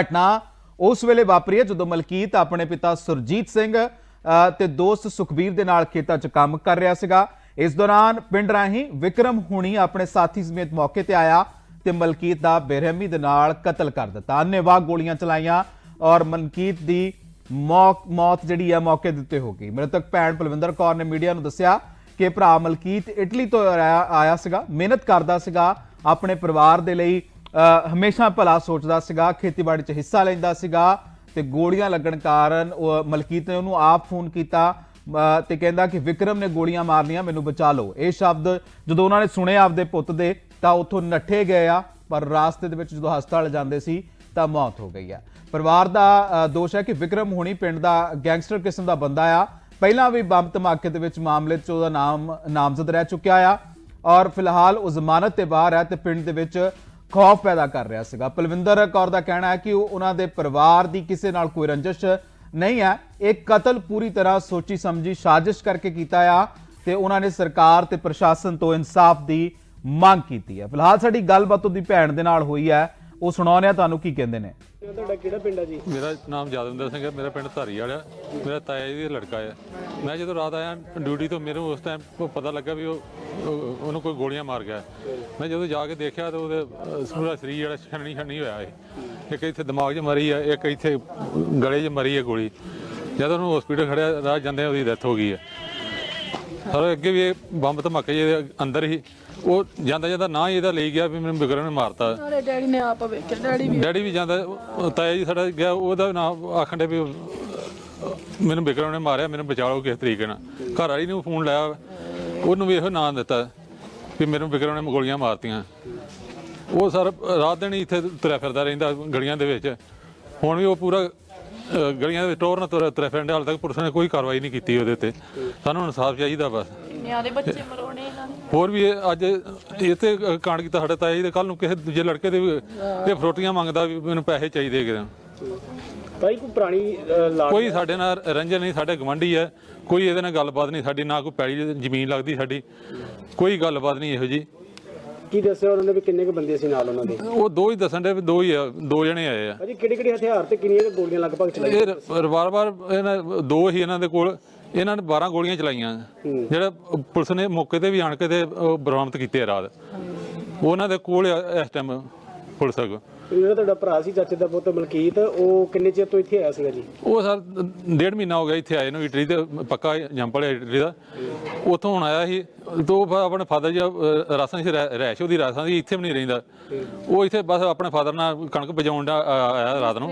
ਘਟਨਾ ਉਸ ਵੇਲੇ ਵਾਪਰੀ ਹੈ ਜਦੋਂ ਮਲਕੀਤ ਆਪਣੇ ਪਿਤਾ ਸੁਰਜੀਤ ਸਿੰਘ ਅ, ਤੇ ਦੋਸਤ ਸੁਖਬੀਰ ਦੇ ਨਾਲ ਖੇਤਾਂ 'ਚ ਕੰਮ ਕਰ ਰਿਹਾ ਸੀਗਾ। ਇਸ ਦੌਰਾਨ ਪਿੰਡ ਰਾਹੀਂ ਵਿਕਰਮ ਹੁਣੀ ਆਪਣੇ ਸਾਥੀ ਸਮੇਤ ਮੌਕੇ ਤੇ ਆਇਆ ਤੇ ਮਲਕੀਤ ਦਾ ਬੇਰਹਿਮੀ ਦੇ ਨਾਲ ਕਤਲ ਕਰ ਦਿੱਤਾ। ਅੰਨੇਵਾਹ ਗੋਲੀਆਂ ਚਲਾਈਆਂ ਔਰ ਮਲਕੀਤ ਦੀ ਮੌਤ ਜਿਹੜੀ ਹੈ ਮੌਕੇ ਦਿੱਤੇ ਹੋ ਗਈ। ਮ੍ਰਿਤਕ ਭੈਣ ਪਲਵਿੰਦਰ ਕੌਰ ਨੇ ਮੀਡੀਆ ਨੂੰ ਦੱਸਿਆ ਕਿ ਭਰਾ ਮਲਕੀਤ ਇਟਲੀ ਤੋਂ ਆਇਆ ਸੀਗਾ ਮਿਹਨਤ ਕਰਦਾ ਸੀਗਾ ਆਪਣੇ ਪਰਿਵਾਰ ਦੇ ਲਈ ਹਮੇਸ਼ਾ ਭਲਾ ਸੋਚਦਾ ਸੀਗਾ ਖੇਤੀਬਾੜੀ 'ਚ ਹਿੱਸਾ ਲੈਂਦਾ ਸੀਗਾ ਤੇ ਗੋਲੀਆਂ ਲੱਗਣ ਕਾਰਨ ਉਹ ਮਲਕੀਤ ਨੇ ਉਹਨੂੰ ਆਪ ਫੋਨ ਕੀਤਾ ਅ, ਤੇ ਕਹਿੰਦਾ ਕਿ ਵਿਕਰਮ ਨੇ ਗੋਲੀਆਂ ਮਾਰਨੀਆਂ ਮੈਨੂੰ ਬਚਾ ਲਓ। ਇਹ ਸ਼ਬਦ ਜਦੋਂ ਉਹਨਾਂ ਨੇ ਸੁਣੇ ਆਪਦੇ ਪੁੱਤ ਦੇ ਤਾਂ ਉੱਥੋਂ ਨੱਠੇ ਗਏ ਆ ਪਰ ਰਾਸਤੇ ਦੇ ਵਿੱਚ ਜਦੋਂ ਹਸਪਤਾਲ ਜਾਂਦੇ ਸੀ ਤਾਂ ਮੌਤ ਹੋ ਗਈ ਆ। ਪਰਿਵਾਰ ਦਾ ਦੋਸ਼ ਹੈ ਕਿ ਵਿਕਰਮ ਹੋਣੀ ਪਿੰਡ ਦਾ ਗੈਂਗਸਟਰ ਕਿਸਮ ਦਾ ਬੰਦਾ ਆ। ਪਹਿਲਾਂ ਵੀ ਬੰਬ ਧਮਾਕੇ ਦੇ ਵਿੱਚ ਮਾਮਲੇ 'ਚ ਉਹਦਾ ਨਾਮ ਨਾਮਜ਼ਦ ਰਹਿ ਚੁੱਕਿਆ ਆ। ਔਰ ਫਿਲਹਾਲ ਉਹ ਜ਼ਮਾਨਤ ਤੇ ਬਾਹਰ ਹੈ ਤੇ ਪਿੰਡ ਦੇ ਵਿੱਚ ਖੌਫ ਪੈਦਾ ਕਰ ਰਿਹਾ ਸੀਗਾ। ਪਲਵਿੰਦਰ ਕੌਰ ਦਾ ਕਹਿਣਾ ਹੈ ਕਿ ਉਹ ਉਹਨਾਂ ਦੇ ਪਰਿਵਾਰ ਦੀ ਕਿਸੇ ਨਾਲ ਕੋਈ ਰੰਜਿਸ਼ ਨਹੀਂ ਹੈ। ਇਹ ਕਤਲ ਪੂਰੀ ਤਰ੍ਹਾਂ ਸੋਚੀ ਸਮਝੀ ਸਾਜ਼ਿਸ਼ ਕਰਕੇ ਕੀਤਾ ਆ ਤੇ ਉਹਨਾਂ ਨੇ ਸਰਕਾਰ ਤੇ ਪ੍ਰਸ਼ਾਸਨ ਤੋਂ ਇਨਸਾਫ ਦੀ ਮੰਗ ਕੀਤੀ ਹੈ। ਫਿਲਹਾਲ ਸਾਡੀ ਗੱਲਬਾਤ ਉਹਦੀ ਭੈਣ ਦੇ ਨਾਲ ਹੋਈ ਹੈ। ਉਹ ਸੁਣਾਉਂਦੇ ਆ ਤੁਹਾਨੂੰ ਕੀ ਕਹਿੰਦੇ ਨੇ? ਤੁਹਾਡਾ ਕਿਹੜਾ ਪਿੰਡ ਆ ਜੀ? ਮੇਰਾ ਨਾਮ ਯਾਦਵਿੰਦਰ ਸਿੰਘ ਹੈ ਮੇਰਾ ਪਿੰਡ ਧਾਰੀ ਵਾਲਾ ਮੇਰਾ ਤਾਇਆ ਜੀ ਦਾ ਲੜਕਾ ਹੈ ਮੈਂ ਜਦੋਂ ਰਾਤ ਆਇਆ ਡਿਊਟੀ ਤੋਂ ਮੈਨੂੰ ਉਸ ਟਾਈਮ ਪਤਾ ਲੱਗਾ ਵੀ ਉਹ ਉਹ- ਉਹਨੂੰ ਕੋਈ ਗੋਲੀਆਂ ਮਾਰ ਗਿਆ। ਮੈਂ ਜਦੋਂ ਜਾ ਕੇ ਦੇਖਿਆ ਤਾਂ ਉਹਦੇ ਪੂਰਾ ਸਰੀਰ ਜਿਹੜਾ ਛਣਨੀ ਛਣਨੀ ਹੋਇਆ ਹੈ ਇੱਕ ਇੱਥੇ ਦਿਮਾਗ 'ਚ ਮਰੀ ਹੈ ਇੱਕ ਇੱਥੇ ਗਲੇ 'ਚ ਮਰੀ ਹੈ ਗੋਲੀ। ਜਦੋਂ ਉਹਨੂੰ ਹਸਪੀਟਲ ਖੜਿਆ ਰਾਹ ਜਾਂਦੇ ਉਹਦੀ ਡੈਥ ਹੋ ਗਈ ਹੈ ਸਰ ਅੱਗੇ ਵੀ ਇਹ ਬੰਬ ਧਮਾਕੇ ਜਿਹਦੇ ਅੰਦਰ ਹੀ ਉਹ ਜਾਂਦਾ ਜਾਂਦਾ ਨਾ ਹੀ ਇਹਦਾ ਲਈ ਗਿਆ ਵੀ ਮੈਨੂੰ ਬਿਗਰਨ ਨੇ ਮਾਰਤਾ। ਨਾਲੇ ਡੈਡੀ ਨੇ ਆਪ ਵੇਖਿਆ ਡੈਡੀ ਵੀ ਡੈਡੀ ਵੀ ਜਾਂਦਾ ਉਹ ਤਾਇਆ ਜੀ ਸਾਡਾ ਗਿਆ ਉਹਦਾ ਨਾਮ ਆਖਣ ਦੇ ਵੀ ਉਹ- ਮੈਨੂੰ ਵਿਕਰਮ ਨੇ ਮਾਰਿਆ ਮੈਨੂੰ ਬਚਾ ਲਓ ਕਿਸ ਤਰੀਕੇ ਨਾਲ। ਘਰ ਵਾਲੀ ਨੂੰ ਫੋਨ ਲਾਇਆ ਉਹਨੂੰ ਵੀ ਇਹੋ ਨਾਂ ਦਿੱਤਾ ਵੀ ਮੈਨੂੰ ਵਿਕਰਮ ਨੇ ਗੋਲੀਆਂ ਮਾਰਤੀਆਂ। ਉਹ ਸਰ ਰਾਤ ਦਿਨ ਹੀ ਇੱਥੇ ਤੁਰਿਆ ਫਿਰਦਾ ਰਹਿੰਦਾ ਗਲੀਆਂ ਦੇ ਵਿੱਚ। ਹੁਣ ਵੀ ਉਹ ਪੂਰਾ ਅ, ਗਲੀਆਂ ਦੇ ਵਿੱਚ ਟੋਰ ਨਾਲ ਤੁਰਿਆ ਤੁਰਿਆ ਫਿਰਦਾ ਹਾਲ ਤੱਕ ਪੁਲਿਸ ਨੇ ਕੋਈ ਕਾਰਵਾਈ ਨਹੀਂ ਕੀਤੀ ਉਹਦੇ ਤੇ। ਸਾਨੂੰ ਇਨਸਾਫ ਚਾਹੀਦਾ ਬਸ। ਨਿਆਣੇ ਬੱਚੇ ਮਰੋਣੇ ਇਹਨਾਂ ਨੇ। ਹੋਰ ਵੀ ਇਹ ਅੱਜ ਇਹ ਤੇ ਕਾਂਡ ਕੀਤਾ ਸਾਡੇ ਤਾਇਆ ਜੀ ਦੇ ਕੱਲ ਨੂੰ ਕਿਸੇ ਦੂਜੇ ਲੜਕੇ ਦੇ ਵੀ ਇਹ ਫਰੋਟੀਆਂ ਮੰਗਦਾ ਵੀ ਮੈਨੂੰ ਪੈਸੇ ਚਾਹੀਦੇ ਕਿਤੇ ਭਾਈ ਕੋਈ ਪੁਰਾਣੀ ਅ, ਲਾਗ ਕੋਈ ਸਾਡੇ ਨਾਲ ਰੰਜਨ ਨਹੀਂ ਸਾਡੇ ਗਵੰਡੀ ਹੈ ਕੋਈ ਇਹਦੇ ਨਾਲ ਗੱਲਬਾਤ ਨਹੀਂ ਸਾਡੀ ਨਾ ਕੋਈ ਪੈਲੀ ਜ਼ਮੀਨ ਲੱਗਦੀ ਸਾਡੀ। ਕੋਈ ਗੱਲਬਾਤ ਨਹੀਂ ਇਹੋ ਜੀ। ਕੀ ਦੱਸਿਆ ਉਹਨਾਂ ਨੇ ਵੀ ਕਿੰਨੇ ਕੁ ਬੰਦੇ ਸੀ ਨਾਲ ਉਹਨਾਂ ਦੇ? ਉਹ ਦੋ ਹੀ ਦੱਸਣ ਦੇ ਵੀ ਦੋ ਹੀ ਆ ਦੋ ਜਣੇ ਆਏ ਆ। ਭਾਜੀ ਕਿਹੜੇ ਕਿਹੜੇ ਹਥਿਆਰ ਤੇ ਕਿੰਨੀਆਂ ਕੁ ਗੋਲੀਆਂ ਲਗਭਗ ਚਲਾਈਆਂ? ਇਹ ਵਾਰ-ਵਾਰ ਇਹਨਾਂ ਦੋ ਹੀ ਇਹਨਾਂ ਦੇ ਕੋਲ। ਇਹਨਾਂ ਨੇ 12 ਗੋਲੀਆਂ ਚਲਾਈਆਂ। ਜਿਹੜਾ ਪੁਲਿਸ ਨੇ ਮੌਕੇ ਤੇ ਵੀ ਆਣ ਕੇ ਤੇ ਉਹ ਬਰਾਮਦ ਕੀਤੇ ਆ ਰਾਤ। ਉਹਨਾਂ ਦੇ ਕੋਲ ਇਸ ਟਾਈਮ ਪੁਲਿਸ ਕੋਲ ਜਿਹੜਾ ਤੁਹਾਡਾ ਭਰਾ ਸੀ ਚਾਚੇ ਦਾ ਪੁੱਤ ਮਲਕੀਤ ਉਹ ਕਿੰਨੇ ਚਿਰ ਤੋਂ ਇੱਥੇ ਆਇਆ ਸੀਗਾ ਜੀ? ਉਹ ਸਰ ਡੇਢ ਮਹੀਨਾ ਹੋ ਗਿਆ ਇੱਥੇ ਆਏ ਨੂੰ ਇਟਲੀ ਤੇ ਪੱਕਾ ਜੰਪਲ ਇਟਲੀ ਦਾ। ਉੱਥੋਂ ਹੁਣ ਆਇਆ ਸੀ ਤੋਂ ਆਪਣੇ ਫਾਦਰ ਜੀ ਰਾਸਾਂ ਸੀ ਰਹਿਸ਼ ਉਹਦੀ ਰਾਸਾਂ ਦੀ ਇੱਥੇ ਵੀ ਨਹੀਂ ਰਹਿੰਦਾ। ਉਹ ਇੱਥੇ ਬਸ ਆਪਣੇ ਫਾਦਰ ਨਾਲ ਕਣਕ ਬਜਾਉਣ ਦਾ ਆਇਆ ਰਾਤ ਨੂੰ।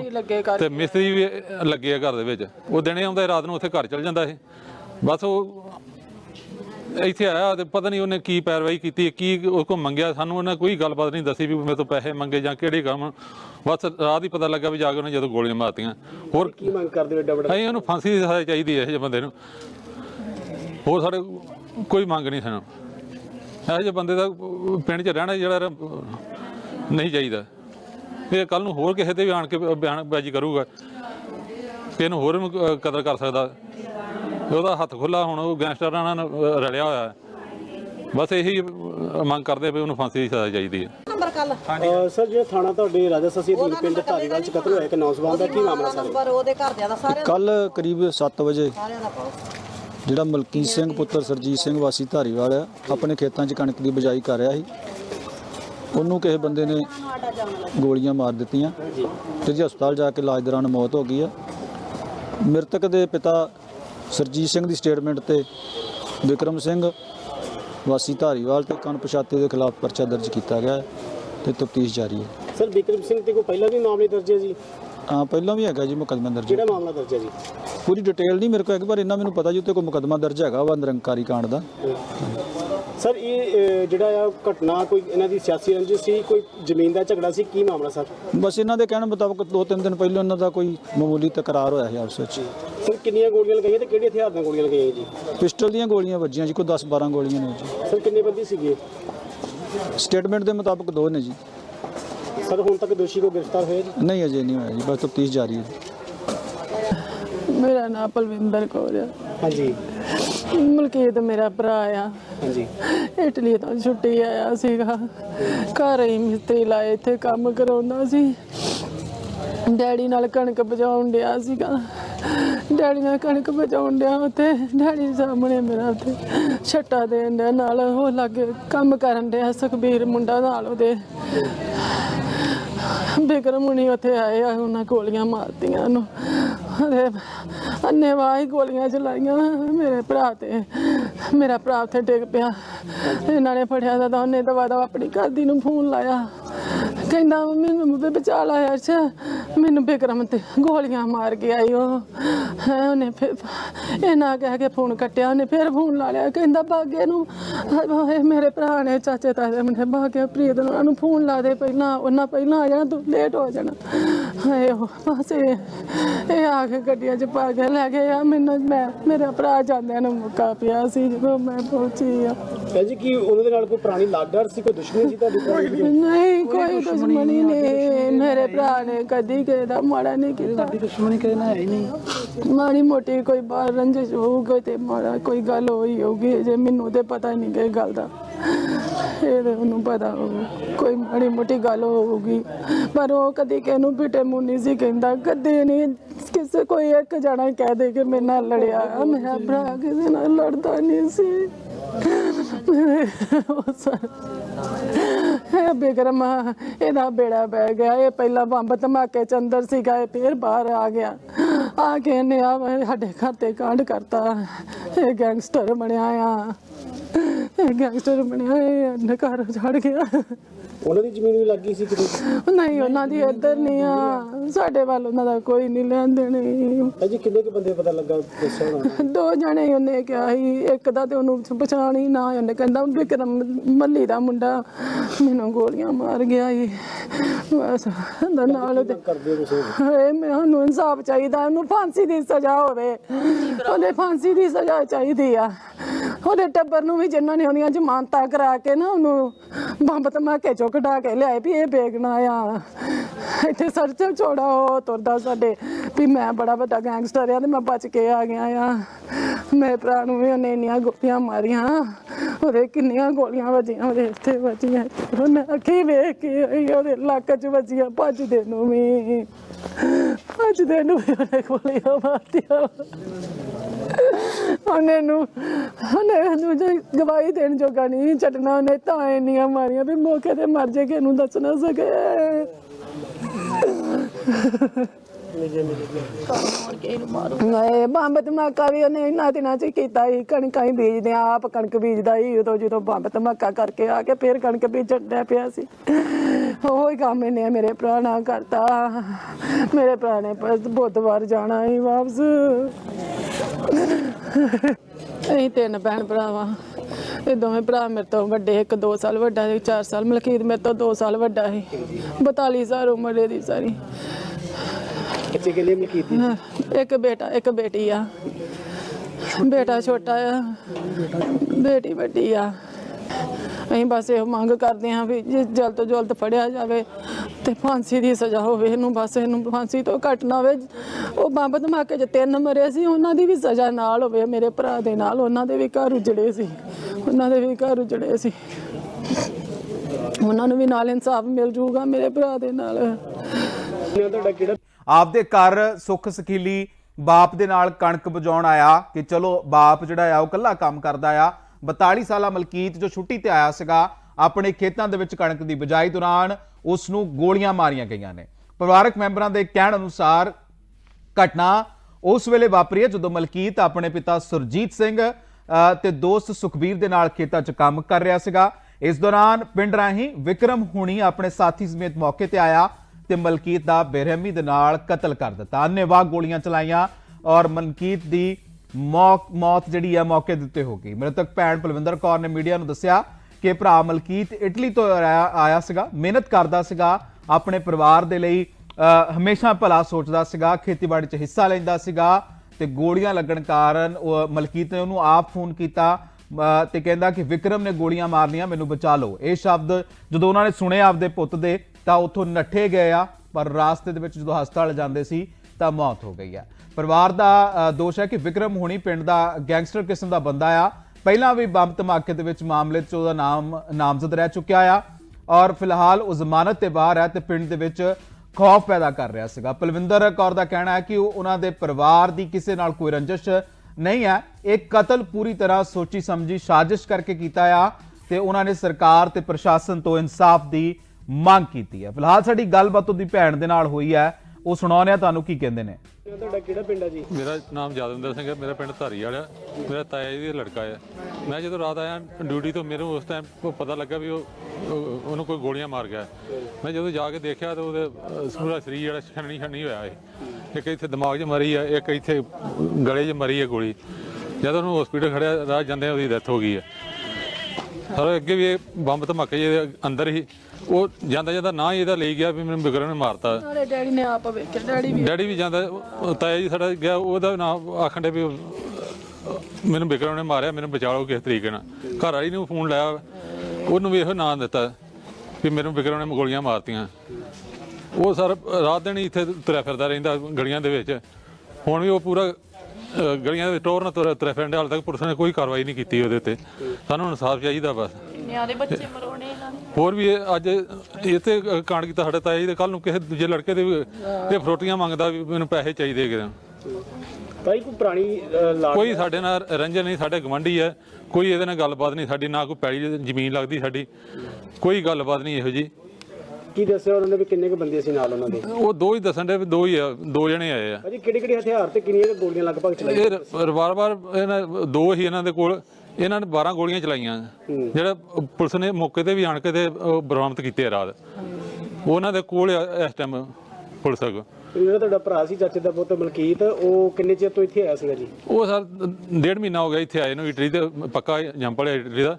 ਤੇ ਮਿਸਤਰੀ ਵੀ ਲੱਗੇ ਆ ਘਰ ਦੇ ਵਿੱਚ। ਉਹ ਦਿਨੇ ਆਉਂਦਾ ਸੀ, ਰਾਤ ਨੂੰ ਉੱਥੇ ਘਰ ਚਲ ਜਾਂਦਾ ਇਹ ਬਸ ਉਹ ਇੱਥੇ ਆਇਆ ਤੇ ਪਤਾ ਨਹੀਂ ਉਹਨੇ ਕੀ ਪੈਰਵਾਈ ਕੀਤੀ ਕੀ ਉਹ ਕੋ ਮੰਗਿਆ ਸਾਨੂੰ ਉਹਨੇ ਕੋਈ ਗੱਲਬਾਤ ਨਹੀਂ ਦੱਸੀ ਵੀ ਮੇਰੇ ਤੋਂ ਪੈਸੇ ਮੰਗੇ ਜਾਂ ਕਿਹੜੇ ਕੰਮ। ਬਸ ਰਾਤ ਹੀ ਪਤਾ ਲੱਗਾ ਵੀ ਜਾ ਕੇ ਉਹਨੇ ਜਦੋਂ ਗੋਲੀਆਂ ਮਾਰਤੀਆਂ। ਹੋਰ ਕੀ ਮੰਗ ਕਰਦੇ ਹੋ ਏਡਾ ਵੱਡਾ? ਅਸੀਂ ਉਹਨੂੰ ਫਾਂਸੀ ਦੀ ਸਜ਼ਾ ਚਾਹੀਦੀ ਹੈ ਇਹ ਜਿਹੇ ਬੰਦੇ ਨੂੰ। ਹੋਰ ਸਾਡੇ ਕੋਈ ਮੰਗ ਨਹੀਂ ਸਾਨੂੰ। ਇਹੋ ਜਿਹੇ ਬੰਦੇ ਦਾ ਪਿੰਡ 'ਚ ਰਹਿਣਾ ਜਿਹੜਾ ਨਹੀਂ ਚਾਹੀਦਾ। ਇਹ ਕੱਲ ਨੂੰ ਹੋਰ ਕਿਸੇ ਤੇ ਵੀ ਆਣ ਕੇ ਬਿਆਨਬਾਜ਼ੀ ਕਰੂਗਾ। ਕਿ ਇਹਨੂੰ ਹੋਰ ਕਦਰ ਕਰ ਸਕਦਾ। ਉਹਦਾ ਹੱਥ ਖੁੱਲਾ ਹੁਣ ਉਹ ਗੈਂਗਸਟਰਾਂ ਨਾਲ ਰਲਿਆ ਹੋਇਆ ਹੈ। ਬਸ ਇਹੀ ਮੰਗ ਕਰਦੇ ਵੀ ਉਹਨੂੰ ਫਾਂਸੀ ਦੀ ਸਜ਼ਾ ਚਾਹੀਦੀ ਹੈ। ਨੰਬਰ ਕੱਲ ਅ, ਸਰ ਜਿਹੜਾ ਥਾਣਾ ਤੁਹਾਡੇ ਰਾਜਾ ਸਸੀ ਅਧੀਨ ਪਿੰਡ ਧਾਰੀਵਾਲ ਚ ਕਤਲ ਹੋਇਆ ਇੱਕ ਨੌਜਵਾਨ ਦਾ ਕੀ ਮਾਮਲਾ ਸਰ? ਨੰਬਰ ਉਹਦੇ ਘਰਦਿਆਂ ਦਾ ਸਾਰਿਆਂ ਕੱਲ ਕਰੀਬ 7 ਵਜੇ ਸਾਰਿਆਂ ਦਾ ਪਾਓ। ਜਿਹੜਾ ਮਲਕੀਤ ਸਿੰਘ ਪੁੱਤਰ ਸਰਜੀਤ ਸਿੰਘ ਵਾਸੀ ਧਾਰੀਵਾਲ ਆ ਆਪਣੇ ਖੇਤਾਂ 'ਚ ਕਣਕ ਦੀ ਬਿਜਾਈ ਕਰ ਰਿਹਾ ਸੀ। ਉਹਨੂੰ ਕਿਸੇ ਬੰਦੇ ਨੇ ਗੋਲੀਆਂ ਮਾਰ ਦਿੱਤੀਆਂ ਤੇ ਜੀ ਹਸਪਤਾਲ ਜਾ ਕੇ ਇਲਾਜ ਦੌਰਾਨ ਮੌਤ ਹੋ ਗਈ ਆ। ਮ੍ਰਿਤਕ ਦੇ ਪਿਤਾ ਸਰਜੀਤ ਸਿੰਘ ਦੀ ਸਟੇਟਮੈਂਟ ਤੇ ਵਿਕਰਮ ਸਿੰਘ ਵਾਸੀ ਧਾਰੀਵਾਲ ਤੇ ਕਣਪਛਾਤੇ ਦੇ ਖਿਲਾਫ ਪਰਚਾ ਦਰਜ ਕੀਤਾ ਗਿਆ ਹੈ ਤੇ ਤਫਤੀਸ਼ ਜਾਰੀ ਹੈ। ਸਰ ਬਿਕਰਮ ਸਿੰਘ ਤੇ ਕੋਈ ਪਹਿਲਾਂ ਵੀ ਮਾਮਲੇ ਦਰਜ ਹੈ ਜੀ? ਹਾਂ ਪਹਿਲਾਂ ਵੀ ਹੈਗਾ ਜੀ ਮੁਕੱਦਮਾ ਦਰਜ ਕਿਹੜਾ ਮਾਮਲਾ ਦਰਜ ਹੈ ਜੀ? ਪੂਰੀ ਡਿਟੇਲ ਨਹੀਂ ਮੇਰੇ ਕੋਲ ਇੱਕ ਵਾਰ ਇੰਨਾ ਮੈਨੂੰ ਪਤਾ ਜੀ ਉੱਤੇ ਕੋਈ ਮੁਕੱਦਮਾ ਦਰਜ ਹੈਗਾ ਵਾ ਨਿਰੰਕਾਰੀ ਕਾਂਡ ਦਾ। ਸਰ ਇਹ ਜਿਹੜਾ ਆ ਘਟਨਾ ਕੋਈ ਇਹਨਾਂ ਦੀ ਸਿਆਸੀ ਰੰਜਿਸ਼ ਸੀ ਕੋਈ ਜ਼ਮੀਨ ਦਾ ਝਗੜਾ ਸੀ ਕੀ ਮਾਮਲਾ ਸਰ? ਬਸ ਇਹਨਾਂ ਦੇ ਕਹਿਣ ਮੁਤਾਬਕ ਦੋ ਤਿੰਨ ਦਿਨ ਪਹਿਲਾਂ ਇਹਨਾਂ ਦਾ ਕੋਈ ਮਾਮੂਲੀ ਤਕਰਾਰ ਹੋਇਆ ਸੀ ਆਪਸ ਵਿੱਚ। ਸਰ ਕਿੰਨੀਆਂ ਗੋਲੀਆਂ ਲਗਾਈਆਂ ਤੇ ਕਿਹੜੇ ਹਥਿਆਰ ਨਾਲ ਗੋਲੀਆਂ ਲਗਾਈਆਂ ਜੀ? ਪਿਸਟਲ ਦੀਆਂ ਗੋਲੀਆਂ ਵੱਜੀਆਂ ਜੀ ਕੋਈ 10 12 ਗੋਲੀਆਂ ਨੇ ਜੀ। ਸਰ ਕਿੰਨੇ ਬੰਦੇ ਸੀਗੇ? ਸਟੇਟਮੈਂਟ ਦੇ ਮੁਤਾਬਕ ਦੋ ਨੇ ਜੀ। ਸਰ ਹੁਣ ਤੱਕ ਦੋਸ਼ੀ ਕੋ ਗ੍ਰਿਫਤਾਰ ਹੋਇਆ ਜੀ? ਨਹੀਂ ਅਜੇ ਨਹੀਂ ਹੋਇਆ ਜੀ ਬਸ ਤਫਤੀਸ਼ ਜਾਰੀ ਹੈ ਜੀ। ਮੇਰਾ ਨਾਮ ਪਲਵਿੰਦਰ ਕੌਰ ਆ। ਹਾਂਜੀ। ਮਲਕੀਤ ਮੇਰਾ ਭਰਾ ਆ। ਹਾਂਜੀ। ਇਟਲੀ ਤੋਂ ਛੁੱਟੀ ਆਇਆ ਸੀਗਾ। ਘਰ ਹੀ ਮਿਸਤਰੀ ਲਾਏ ਇੱਥੇ ਕੰਮ ਕਰਾਉਂਦਾ ਸੀ। ਡੈਡੀ ਨਾਲ ਕਣਕ ਬਜਾਉਣ ਡਿਆ ਸੀਗਾ। ਡੈਡੀ ਨਾਲ ਕਣਕ ਬਜਾਉਣ ਡਿਆ ਉੱਥੇ। ਡੈਡੀ ਸਾਹਮਣੇ ਮੇਰਾ ਉੱਥੇ ਛੱਟਾ ਦੇਣ ਡਿਆ। ਨਾਲ ਉਹ ਲਾਗੇ ਕੰਮ ਕਰਨ ਡਿਆ ਸੁਖਬੀਰ ਮੁੰਡਾ ਨਾਲ ਉਹਦੇ। ਬਿਕਰਮ ਹੁਣੀ ਉੱਥੇ ਆਏ ਆ, ਉਹਨਾਂ ਗੋਲੀਆਂ ਮਾਰਤੀਆਂ ਉਹਨੂੰ। ਉਹਦੇ ਅੰਨੇਵਾਹ ਹੀ ਗੋਲੀਆਂ ਚਲਾਈਆਂ ਮੇਰੇ ਭਰਾ ਤੇ। ਮੇਰਾ ਭਰਾ ਉੱਥੇ ਡਿੱਗ ਪਿਆ। ਇਹਨਾਂ ਨੇ ਫੜਿਆ ਤਾਂ ਉਹਨੇ ਦਵਾ ਦਵਾ ਆਪਣੀ ਘਰਦੀ ਨੂੰ ਫੋਨ ਲਾਇਆ। ਕਹਿੰਦਾ, ਮੈਨੂੰ ਬਚਾ ਲਾ ਅੱਛਾ ਮੈਨੂੰ ਬਿਕਰਮ ਤੇ ਗੋਲੀਆਂ ਮਾਰ ਕੇ ਆਈ ਉਹ। ਹੈਂ, ਉਹਨੇ ਫਿਰ ਇਹਨਾਂ ਕਹਿ ਕੇ ਫੋਨ ਕੱਟਿਆ। ਉਹਨੇ ਫਿਰ ਫੋਨ ਲਾ ਲਿਆ। ਕਹਿੰਦਾ, ਬਾਗੇ ਨੂੰ, ਹਾਏ ਮੇਰੇ ਭਰਾ ਨੇ ਚਾਚੇ ਤਾਏ ਦੇ ਮੁੰਡੇ ਬਾਗੇ ਪ੍ਰੀਤ ਨੂੰ, ਉਹਨਾਂ ਨੂੰ ਫੋਨ ਲਾ ਦੇ ਪਹਿਲਾਂ। ਉਹਨਾਂ ਪਹਿਲਾਂ ਆ ਜਾਣਾ, ਤੂੰ ਲੇਟ ਹੋ ਜਾਣਾ। ਹਾਏ ਉਹ ਬਸ ਇਹ ਇਹ ਆ ਕੇ ਗੱਡੀਆਂ 'ਚ ਪਾ ਕੇ ਲੈ ਗਏ ਆ। ਮੈਨੂੰ ਮੈਂ ਮੇਰਾ ਭਰਾ ਜਾਂਦਿਆਂ ਨੂੰ ਮੁੱਕਾ ਪਿਆ ਸੀ ਜਦੋਂ ਮੈਂ ਪਹੁੰਚੀ ਆ। ਭੈਣ ਜੀ ਕੀ ਉਹਨਾਂ ਦੇ ਨਾਲ ਕੋਈ ਪੁਰਾਣੀ ਲਾਗਡਰ ਸੀ ਕੋਈ ਦੁਸ਼ਮਣੀ ਸੀ ਤੁਹਾਡੀ ਪੁਰਾਣੀ ਦੀ? ਨਹੀਂ ਕੋਈ ਦੁਸ਼ਮਣੀ ਨਹੀਂ ਮੇਰੇ ਭਰਾ ਨੇ ਕਦੀ ਕਿਸੇ ਦਾ ਮਾੜਾ ਨਹੀਂ ਕੀਤਾ। ਦੁਸ਼ਮਣੀ ਕਿਸੇ ਨਾਲ ਹੈ ਹੀ ਨਹੀਂ। ਮਾੜੀ ਮੋਟੀ ਕੋਈ ਬਾਹਰ ਰੰਜਿਸ਼ ਹੋਊਗੀ ਤੇ ਮਾੜਾ ਕੋਈ ਗੱਲ ਹੋਈ ਹੋਊਗੀ ਜੇ ਮੈਨੂੰ ਤੇ ਪਤਾ ਨਹੀਂ ਕਿ ਗੱਲ ਦਾ। ਇਹ ਤੇ ਉਹਨੂੰ ਪਤਾ ਹੋਊ, ਕੋਈ ਮਾੜੀ ਮੋਟੀ ਗੱਲ ਹੋਊਗੀ। ਪਰ ਉਹ ਕਦੀ ਕਿਸੇ ਨੂੰ ਬਿਟੇ ਮੂੰਹ ਨਹੀਂ ਸੀ ਕਹਿੰਦਾ, ਕਦੇ ਨਹੀਂ ਕਿਸੇ ਕੋਈ ਇੱਕ ਜਣਾ ਹੀ ਕਹਿ ਦੇ ਕਿ ਮੇਰੇ ਨਾਲ ਲੜਿਆ। ਮੇਰਾ ਭਰਾ ਕਿਸੇ ਨਾਲ ਲੜਦਾ ਨਹੀਂ ਸੀ। ਉਸ ਇਹ ਬਿਕਰਮ, ਇਹਦਾ ਬੇੜਾ ਬਹਿ ਗਿਆ। ਇਹ ਪਹਿਲਾਂ ਬੰਬ ਧਮਾਕੇ ਚ ਅੰਦਰ ਸੀਗਾ, ਇਹ ਫੇਰ ਬਾਹਰ ਆ ਗਿਆ। ਆ ਕੇ ਇਹਨੇ ਆ ਸਾਡੇ ਘਰ ਤੇ ਕਾਂਡ ਕਰਤਾ। ਇਹ ਗੈਂਗਸਟਰ ਬਣਿਆ ਆ। ਗੈਂਗਸਟਰ ਬਣਿਆ ਇਹ ਘਰ ਛੱਡ ਗਿਆ। ਉਹਨਾਂ ਦੀ ਜ਼ਮੀਨ ਵੀ ਲੱਗੀ ਸੀ ਕਿਤੇ? ਨਹੀਂ ਉਹਨਾਂ ਦੀ ਇੱਧਰ ਨਹੀਂ ਆ। ਸਾਡੇ ਵੱਲ ਉਹਨਾਂ ਦਾ ਕੋਈ ਨਹੀਂ ਲੈਣ ਦੇਣੀ। ਭੈਣ ਜੀ ਕਿੰਨੇ ਕੁ ਬੰਦੇ ਪਤਾ ਲੱਗਾ ਦੱਸਿਆ ਹੋਣਾ? ਦੋ ਜਣੇ ਹੀ ਉਹਨੇ ਕਿਹਾ ਸੀ ਇੱਕ ਦਾ ਤੇ ਉਹਨੂੰ ਪਛਾਣ ਹੀ ਨਾ ਉਹਨੇ ਕਹਿੰਦਾ ਵਿਕਰਮ ਮੱਲੀ ਦਾ ਮੁੰਡਾ ਮੈਨੂੰ ਗੋਲੀਆਂ ਮਾਰ ਗਿਆ ਈ। ਬਸ ਉਹਦਾ ਨਾਲ ਤੇ ਕਰਦੇ ਹੋ ਤੁਸੀਂ ਹਾਏ ਮੈਨੂੰ ਇਨਸਾਫ ਚਾਹੀਦਾ ਉਹਨੂੰ ਫਾਂਸੀ ਦੀ ਸਜ਼ਾ ਹੋਵੇ। ਉਹਦੇ ਫਾਂਸੀ ਦੀ ਸਜ਼ਾ ਚਾਹੀਦੀ ਆ। ਉਹਦੇ ਟੱਬਰ ਨੂੰ ਵੀ ਜਿਨ੍ਹਾਂ ਨੇ ਉਹਦੀਆਂ ਜ਼ਮਾਨਤਾਂ ਕਰਾ ਕੇ ਨਾ ਉਹਨੂੰ ਬੰਬ ਧਮਾਕੇ ਚੋਂ ਕਢਾ ਕੇ ਲਿਆਏ ਵੀ ਇਹ ਬੇਗਨਾ ਆ। ਇੱਥੇ ਸਰਚ ਛੋੜਾ ਉਹ ਤੁਰਦਾ ਸਾਡੇ। ਵੀ ਮੈਂ ਬੜਾ ਵੱਡਾ ਗੈਂਗਸਟਰ ਆ ਤੇ ਮੈਂ ਬਚ ਕੇ ਆ ਗਿਆ ਆ। ਮੇਰੇ ਭਰਾ ਨੂੰ ਵੀ ਉਹਨੇ ਇੰਨੀਆਂ ਗੋਲੀਆਂ ਮਾਰੀਆਂ। ਉਹਦੇ ਕਿੰਨੀਆਂ ਗੋਲੀਆਂ ਵੱਜੀਆਂ, ਉਹਦੇ ਇੱਥੇ ਵੱਜੀਆਂ। ਉਹਨੇ ਅੱਖੀ ਵੇਖ ਕੇ ਆਈ, ਉਹਦੇ ਲੱਕ 'ਚ ਵੱਜੀਆਂ ਭੱਜਦੇ ਨੂੰ ਵੀ। ਭੱਜਦੇ ਨੂੰ ਵੀ ਉਹਨੇ ਗੋਲੀਆਂ ਮਾਰਤੀਆਂ ਉਹਨੇ ਨੂੰ ਉਹਨੇ ਨੂੰ ਜੇ ਗਵਾਹੀ ਦੇਣ ਜੋਗਾ ਨਹੀਂ ਛੱਡਣਾ, ਉਹਨੇ ਤਾਂ ਇੰਨੀਆਂ ਮਾਰੀਆਂ ਵੀ ਮੌਕੇ ਤੇ ਮਰ ਜੇ ਕਿ ਇਹਨੂੰ ਦੱਸ ਨਾ ਸਕੇ। ਨਹੀਂ, ਬੰਬ ਧਮਾਕਾ ਵੀ ਉਹਨੇ ਇਹਨਾਂ ਦਿਨਾਂ ਚ ਕੀਤਾ ਸੀ, ਕਣਕਾਂ ਹੀ ਬੀਜਦੇ ਆ, ਆਪ ਕਣਕ ਬੀਜਦਾ ਸੀ, ਉਦੋਂ ਜਦੋਂ ਬੰਬ ਧਮਾਕਾ ਕਰਕੇ ਆ ਕੇ ਫਿਰ ਕਣਕ ਬੀਜਣ ਡਿਆ ਪਿਆ ਸੀ। ਉਹੀ ਕੰਮ ਇਹਨੇ ਮੇਰੇ ਭਰਾ ਨਾਲ ਕਰਤਾ। ਮੇਰੇ ਭਰਾ ਨੇ ਬਸ ਬੁੱਧਵਾਰ ਜਾਣਾ ਸੀ ਵਾਪਸ। ਅਸੀਂ ਤਿੰਨ ਭੈਣ ਭਰਾ ਵਾਂ ਇਹ ਦੋਵੇਂ ਭਰਾ ਮੇਰੇ ਤੋਂ ਵੱਡੇ ਇੱਕ 2 ਸਾਲ ਵੱਡਾ ਇੱਕ 4 ਸਾਲ। ਮਲਕੀਤ ਮੇਰੇ ਤੋਂ 2 ਸਾਲ ਵੱਡਾ ਸੀ। 42 ਸਾਲ ਉਮਰ ਇਹਦੀ ਸਾਰੀ। ਬੱਚੇ ਕਿੰਨੇ ਮਲਕੀਤ ਦੀ? ਹਾਂ, ਇੱਕ ਬੇਟਾ ਇੱਕ ਬੇਟੀ ਆ। ਬੇਟਾ ਛੋਟਾ ਆ। ਬੇਟੀ ਵੱਡੀ ਆ। ਅਸੀਂ ਬਸ ਇਹ ਮੰਗ ਕਰਦੇ ਹਾਂ ਵੀ ਜੇ ਜਲਦ ਤੋਂ ਜਲਦ ਫੜਿਆ ਜਾਵੇ ਤੇ ਫਾਂਸੀ ਦੀ ਸਜ਼ਾ ਹੋਵੇ ਇਹਨੂੰ, ਬਸ ਇਹਨੂੰ ਫਾਂਸੀ ਤੋਂ ਘੱਟ ਨਾ ਹੋਵੇ। ਉਹ ਬੰਬ ਧਮਾਕੇ 'ਚ ਤਿੰਨ ਮਰੇ ਸੀ, ਉਹਨਾਂ ਦੀ ਵੀ ਸਜ਼ਾ ਨਾਲ ਹੋਵੇ, ਮੇਰੇ ਭਰਾ ਦੇ ਨਾਲ। ਉਹਨਾਂ ਦੇ ਵੀ ਘਰ ਉਜੜੇ ਸੀ। ਉਹਨਾਂ ਦੇ ਵੀ ਘਰ ਉਜੜੇ ਸੀ। ਉਹਨਾਂ ਨੂੰ ਵੀ ਨਾਲ ਇਨਸਾਫ ਮਿਲ ਜੂਗਾ, ਮੇਰੇ ਭਰਾ ਦੇ ਨਾਲ। ਆਪਦੇ ਘਰ ਸੁੱਖ ਸਖੀਲੀ ਬਾਪ ਦੇ ਨਾਲ ਕਣਕ ਬਜਾਉਣ ਆਇਆ ਕਿ ਚਲੋ ਬਾਪ ਜਿਹੜਾ ਆ, ਉਹ ਕੱਲਾ ਕੰਮ ਕਰਦਾ ਆ। 42 ਸਾਲਾ ਮਲਕੀਤ ਜੋ ਛੁੱਟੀ ਤੇ ਆਇਆ ਸੀਗਾ ਆਪਣੇ ਖੇਤਾਂ ਦੇ ਵਿੱਚ ਕਣਕ ਦੀ ਬਿਜਾਈ ਦੌਰਾਨ ਉਸ ਨੂੰ ਗੋਲੀਆਂ ਮਾਰੀਆਂ ਗਈਆਂ ਨੇ। ਪਰਿਵਾਰਕ ਮੈਂਬਰਾਂ ਦੇ ਕਹਿਣ ਅਨੁਸਾਰ ਘਟਨਾ ਉਸ ਵੇਲੇ ਵਾਪਰੀ ਹੈ ਜਦੋਂ ਮਲਕੀਤ ਆਪਣੇ ਪਿਤਾ ਸੁਰਜੀਤ ਸਿੰਘ ਅ, ਤੇ ਦੋਸਤ ਸੁਖਬੀਰ ਦੇ ਨਾਲ ਖੇਤਾਂ 'ਚ ਕੰਮ ਕਰ ਰਿਹਾ ਸੀਗਾ। ਇਸ ਦੌਰਾਨ ਪਿੰਡ ਰਾਹੀਂ ਵਿਕਰਮ ਹੁਣੀ ਆਪਣੇ ਸਾਥੀ ਸਮੇਤ ਮੌਕੇ ਤੇ ਆਇਆ ਤੇ ਮਲਕੀਤ ਦਾ ਬੇਰਹਿਮੀ ਦੇ ਨਾਲ ਕਤਲ ਕਰ ਦਿੱਤਾ। ਅੰਨੇਵਾਹ ਗੋਲੀਆਂ ਚਲਾਈਆਂ ਔਰ ਮਲਕੀਤ ਦੀ ਮੌਤ ਜਿਹੜੀ ਹੈ ਮੌਕੇ ਦਿੱਤੇ ਹੋ ਗਈ। ਮ੍ਰਿਤਕ ਭੈਣ ਪਲਵਿੰਦਰ ਕੌਰ ਨੇ ਮੀਡੀਆ ਨੂੰ ਦੱਸਿਆ ਕਿ ਭਰਾ ਮਲਕੀਤ ਇਟਲੀ ਤੋਂ ਆਇਆ ਆਇਆ ਸੀਗਾ ਮਿਹਨਤ ਕਰਦਾ ਸੀਗਾ ਆਪਣੇ ਪਰਿਵਾਰ ਦੇ ਲਈ ਹਮੇਸ਼ਾ ਭਲਾ ਸੋਚਦਾ ਸੀਗਾ ਖੇਤੀਬਾੜੀ 'ਚ ਹਿੱਸਾ ਲੈਂਦਾ ਸੀਗਾ ਤੇ ਗੋਲੀਆਂ ਲੱਗਣ ਕਾਰਨ ਉਹ ਮਲਕੀਤ ਨੇ ਉਹਨੂੰ ਆਪ ਫੋਨ ਕੀਤਾ ਅ, ਤੇ ਕਹਿੰਦਾ ਕਿ ਵਿਕਰਮ ਨੇ ਗੋਲੀਆਂ ਮਾਰਨੀਆਂ ਮੈਨੂੰ ਬਚਾ ਲਓ। ਇਹ ਸ਼ਬਦ ਜਦੋਂ ਉਹਨਾਂ ਨੇ ਸੁਣੇ ਆਪਦੇ ਪੁੱਤ ਦੇ ਤਾਂ ਉੱਥੋਂ ਨੱਠੇ ਗਏ ਆ ਪਰ ਰਾਸਤੇ ਦੇ ਵਿੱਚ ਜਦੋਂ ਹਸਪਤਾਲ ਜਾਂਦੇ ਸੀ ਤਾਂ ਮੌਤ ਹੋ ਗਈ ਹੈ। ਪਰਿਵਾਰ ਦਾ ਦੋਸ਼ ਹੈ ਕਿ ਵਿਕਰਮ ਹੋਣੀ ਪਿੰਡ ਦਾ ਗੈਂਗਸਟਰ ਕਿਸਮ ਦਾ ਬੰਦਾ ਆ। ਪਹਿਲਾਂ ਵੀ ਬੰਬ ਧਮਾਕੇ ਦੇ ਵਿੱਚ ਮਾਮਲੇ 'ਚ ਉਹਦਾ ਨਾਮ, ਨਾਮਜ਼ਦ ਰਹਿ ਚੁੱਕਿਆ ਆ। ਔਰ ਫਿਲਹਾਲ ਉਹ ਜ਼ਮਾਨਤ ਤੇ ਬਾਹਰ ਹੈ ਤੇ ਪਿੰਡ ਦੇ ਵਿੱਚ ਖੌਫ ਪੈਦਾ ਕਰ ਰਿਹਾ ਸੀਗਾ। ਪਲਵਿੰਦਰ ਕੌਰ ਦਾ ਕਹਿਣਾ ਹੈ ਕਿ ਉਹ ਉਹਨਾਂ ਦੇ ਪਰਿਵਾਰ ਦੀ ਕਿਸੇ ਨਾਲ ਕੋਈ ਰੰਜਿਸ਼ ਨਹੀਂ ਹੈ। ਇਹ ਕਤਲ ਪੂਰੀ ਤਰ੍ਹਾਂ ਸੋਚੀ ਸਮਝੀ ਸਾਜ਼ਿਸ਼ ਕਰਕੇ ਕੀਤਾ ਆ ਤੇ ਉਹਨਾਂ ਨੇ ਸਰਕਾਰ ਤੇ ਪ੍ਰਸ਼ਾਸਨ ਤੋਂ ਇਨਸਾਫ ਦੀ ਮੰਗ ਕੀਤੀ ਹੈ। ਫਿਲਹਾਲ ਸਾਡੀ ਗੱਲਬਾਤ ਉਹਦੀ ਭੈਣ ਦੇ ਨਾਲ ਹੋਈ ਹੈ। ਉਹ ਸੁਣਾਉਂਦੇ ਆ ਤੁਹਾਨੂੰ ਕੀ ਕਹਿੰਦੇ ਨੇ? ਤੁਹਾਡਾ ਕਿਹੜਾ ਪਿੰਡ ਹੈ ਜੀ? ਮੇਰਾ ਨਾਮ ਯਾਦਵਿੰਦਰ ਸਿੰਘ ਹੈ ਮੇਰਾ ਪਿੰਡ ਧਾਰੀ ਵਾਲਾ ਮੇਰਾ ਤਾਇਆ ਜੀ ਦਾ ਲੜਕਾ ਹੈ ਮੈਂ ਜਦੋਂ ਰਾਤ ਆਇਆ ਡਿਊਟੀ ਤੋਂ ਮੈਨੂੰ ਉਸ ਟਾਈਮ ਪਤਾ ਲੱਗਾ ਵੀ ਉਹ ਉਹ- ਉਹਨੂੰ ਕੋਈ ਗੋਲੀਆਂ ਮਾਰ ਗਿਆ। ਮੈਂ ਜਦੋਂ ਜਾ ਕੇ ਦੇਖਿਆ ਤਾਂ ਉਹਦੇ ਪੂਰਾ ਸਰੀਰ ਜਿਹੜਾ ਛੰਨੀ ਛੰਨੀ ਹੋਇਆ ਹੈ ਇੱਕ ਇੱਥੇ ਦਿਮਾਗ 'ਚ ਮਰੀ ਹੈ ਇੱਕ ਇੱਥੇ ਗਲੇ 'ਚ ਮਰੀ ਹੈ ਗੋਲੀ। ਜਦੋਂ ਉਹਨੂੰ ਹਸਪੀਟਲ ਖੜਿਆ ਰਾਹ ਜਾਂਦੇ ਉਹਦੀ ਡੈਥ ਹੋ ਗਈ ਹੈ ਸਰ ਅੱਗੇ ਵੀ ਇਹ ਬੰਬ ਧਮਾਕੇ ਜਿਹੇ ਅੰਦਰ ਹੀ ਉਹ ਜਾਂਦਾ ਜਾਂਦਾ ਨਾ ਹੀ ਇਹਦਾ ਲਈ ਗਿਆ ਵੀ ਮੈਨੂੰ ਬਿਗਰਨ ਨੇ ਮਾਰਤਾ। ਨਾਲੇ ਡੈਡੀ ਨੇ ਆਪ ਵੇਖਿਆ ਡੈਡੀ ਵੀ ਡੈਡੀ ਵੀ ਜਾਂਦਾ ਉਹ ਤਾਇਆ ਜੀ ਸਾਡਾ ਗਿਆ ਉਹਦਾ ਨਾਮ ਆਖਣ ਦੇ ਵੀ ਮੈਨੂੰ ਬਿਕਰਮ ਨੇ ਮਾਰਿਆ ਮੈਨੂੰ ਬਚਾ ਲਓ ਕਿਸ ਤਰੀਕੇ ਨਾਲ। ਘਰ ਵਾਲੀ ਨੂੰ ਫੋਨ ਲਾਇਆ ਉਹਨੂੰ ਵੀ ਇਹੋ ਨਾਂ ਦਿੱਤਾ ਵੀ ਮੈਨੂੰ ਬਿਕਰਮ ਨੇ ਗੋਲੀਆਂ ਮਾਰਤੀਆਂ। ਉਹ ਸਰ ਰਾਤ ਦਿਨ ਹੀ ਇੱਥੇ ਤੁਰਿਆ ਫਿਰਦਾ ਰਹਿੰਦਾ ਗਲੀਆਂ ਦੇ ਵਿੱਚ। ਹੁਣ ਵੀ ਉਹ ਪੂਰਾ ਅ, ਗਲੀਆਂ ਦੇ ਵਿੱਚ ਟੋਰ ਨਾਲ ਤੁਰਿਆ ਤੁਰਿਆ ਫਿਰਦਾ ਹਾਲ ਤੱਕ ਪੁਲਿਸ ਨੇ ਕੋਈ ਕਾਰਵਾਈ ਨਹੀਂ ਕੀਤੀ ਉਹਦੇ ਉੱਤੇ ਸਾਨੂੰ ਇਨਸਾਫ ਚਾਹੀਦਾ ਬਸ। ਨਿਆਣੇ ਬੱਚੇ ਮਰੋਣੇ ਇਹਨਾਂ ਨੇ ਹੋਰ ਵੀ ਇਹ ਅੱਜ ਇੱਥੇ ਕਾਂਡ ਕੀਤਾ ਸਾਡੇ ਤਾਇਆ ਜੀ ਦੇ ਕੱਲ ਨੂੰ ਕਿਸੇ ਦੂਜੇ ਲੜਕੇ ਦੇ ਵੀ ਇਹ ਫਰੋਟੀਆਂ ਮੰਗਦਾ ਵੀ ਮੈਨੂੰ ਪੈਸੇ ਚਾਹੀਦੇ ਕਿਦਾਂ ਭਾਈ ਕੋਈ ਪੁਰਾਣੀ ਲਾਗ ਕੋਈ ਸਾਡੇ ਨਾਲ ਰੰਜਨ ਨਹੀਂ ਸਾਡੇ ਗਵੰਡੀ ਹੈ। ਕੋਈ ਇਹਦੇ ਨਾਲ ਗੱਲਬਾਤ ਨਹੀਂ ਸਾਡੀ ਨਾ ਕੋਈ ਪੈਲੀ ਜ਼ਮੀਨ ਲੱਗਦੀ ਸਾਡੀ। ਕੋਈ ਗੱਲਬਾਤ ਨਹੀਂ ਇਹੋ ਜੀ। ਕੀ ਦੱਸਿਆ ਉਹਨਾਂ ਨੇ ਵੀ ਕਿੰਨੇ ਕੁ ਬੰਦੇ ਸੀ ਨਾਲ ਉਹਨਾਂ ਦੇ? ਉਹ ਦੋ ਹੀ ਦੱਸਣ ਦੇ ਵੀ ਦੋ ਹੀ ਆ ਦੋ ਜਣੇ ਆਏ ਆ। ਭਾਜੀ ਕਿਹੜੇ ਕਿਹੜੇ ਹਥਿਆਰ ਤੇ ਕਿੰਨੀਆਂ ਕੁ ਗੋਲੀਆਂ ਲਗਭਗ ਚਲਾਈਆਂ? ਇਹ ਰਿਵਾਲਵਰ ਇਹਨਾਂ ਦੋ ਹੀ ਇਹਨਾਂ ਦੇ ਕੋਲ। ਇਹਨਾਂ ਨੇ 12 ਗੋਲੀਆਂ ਚਲਾਈਆਂ। ਜਿਹੜਾ ਪੁਲਿਸ ਨੇ ਮੌਕੇ ਤੇ ਵੀ ਆਣ ਕੇ ਤੇ ਉਹ ਬਰਾਮਦ ਕੀਤੇ ਆ ਰਾਤ। ਉਹਨਾਂ ਦੇ ਕੋਲ ਆ ਇਸ ਟਾਈਮ ਪੁਲਿਸ ਤੇ ਜਿਹੜਾ ਤੁਹਾਡਾ ਭਰਾ ਸੀ ਚਾਚੇ ਦਾ ਪੁੱਤ ਮਲਕੀਤ ਉਹ ਕਿੰਨੇ ਚਿਰ ਤੋਂ ਇੱਥੇ ਆਇਆ ਸੀਗਾ ਜੀ? ਉਹ ਸਰ ਡੇਢ ਮਹੀਨਾ ਹੋ ਗਿਆ ਇੱਥੇ ਆਏ ਨੂੰ ਇਟਲੀ ਤੇ ਪੱਕਾ ਜੰਪਲ ਇਟਲੀ ਦਾ।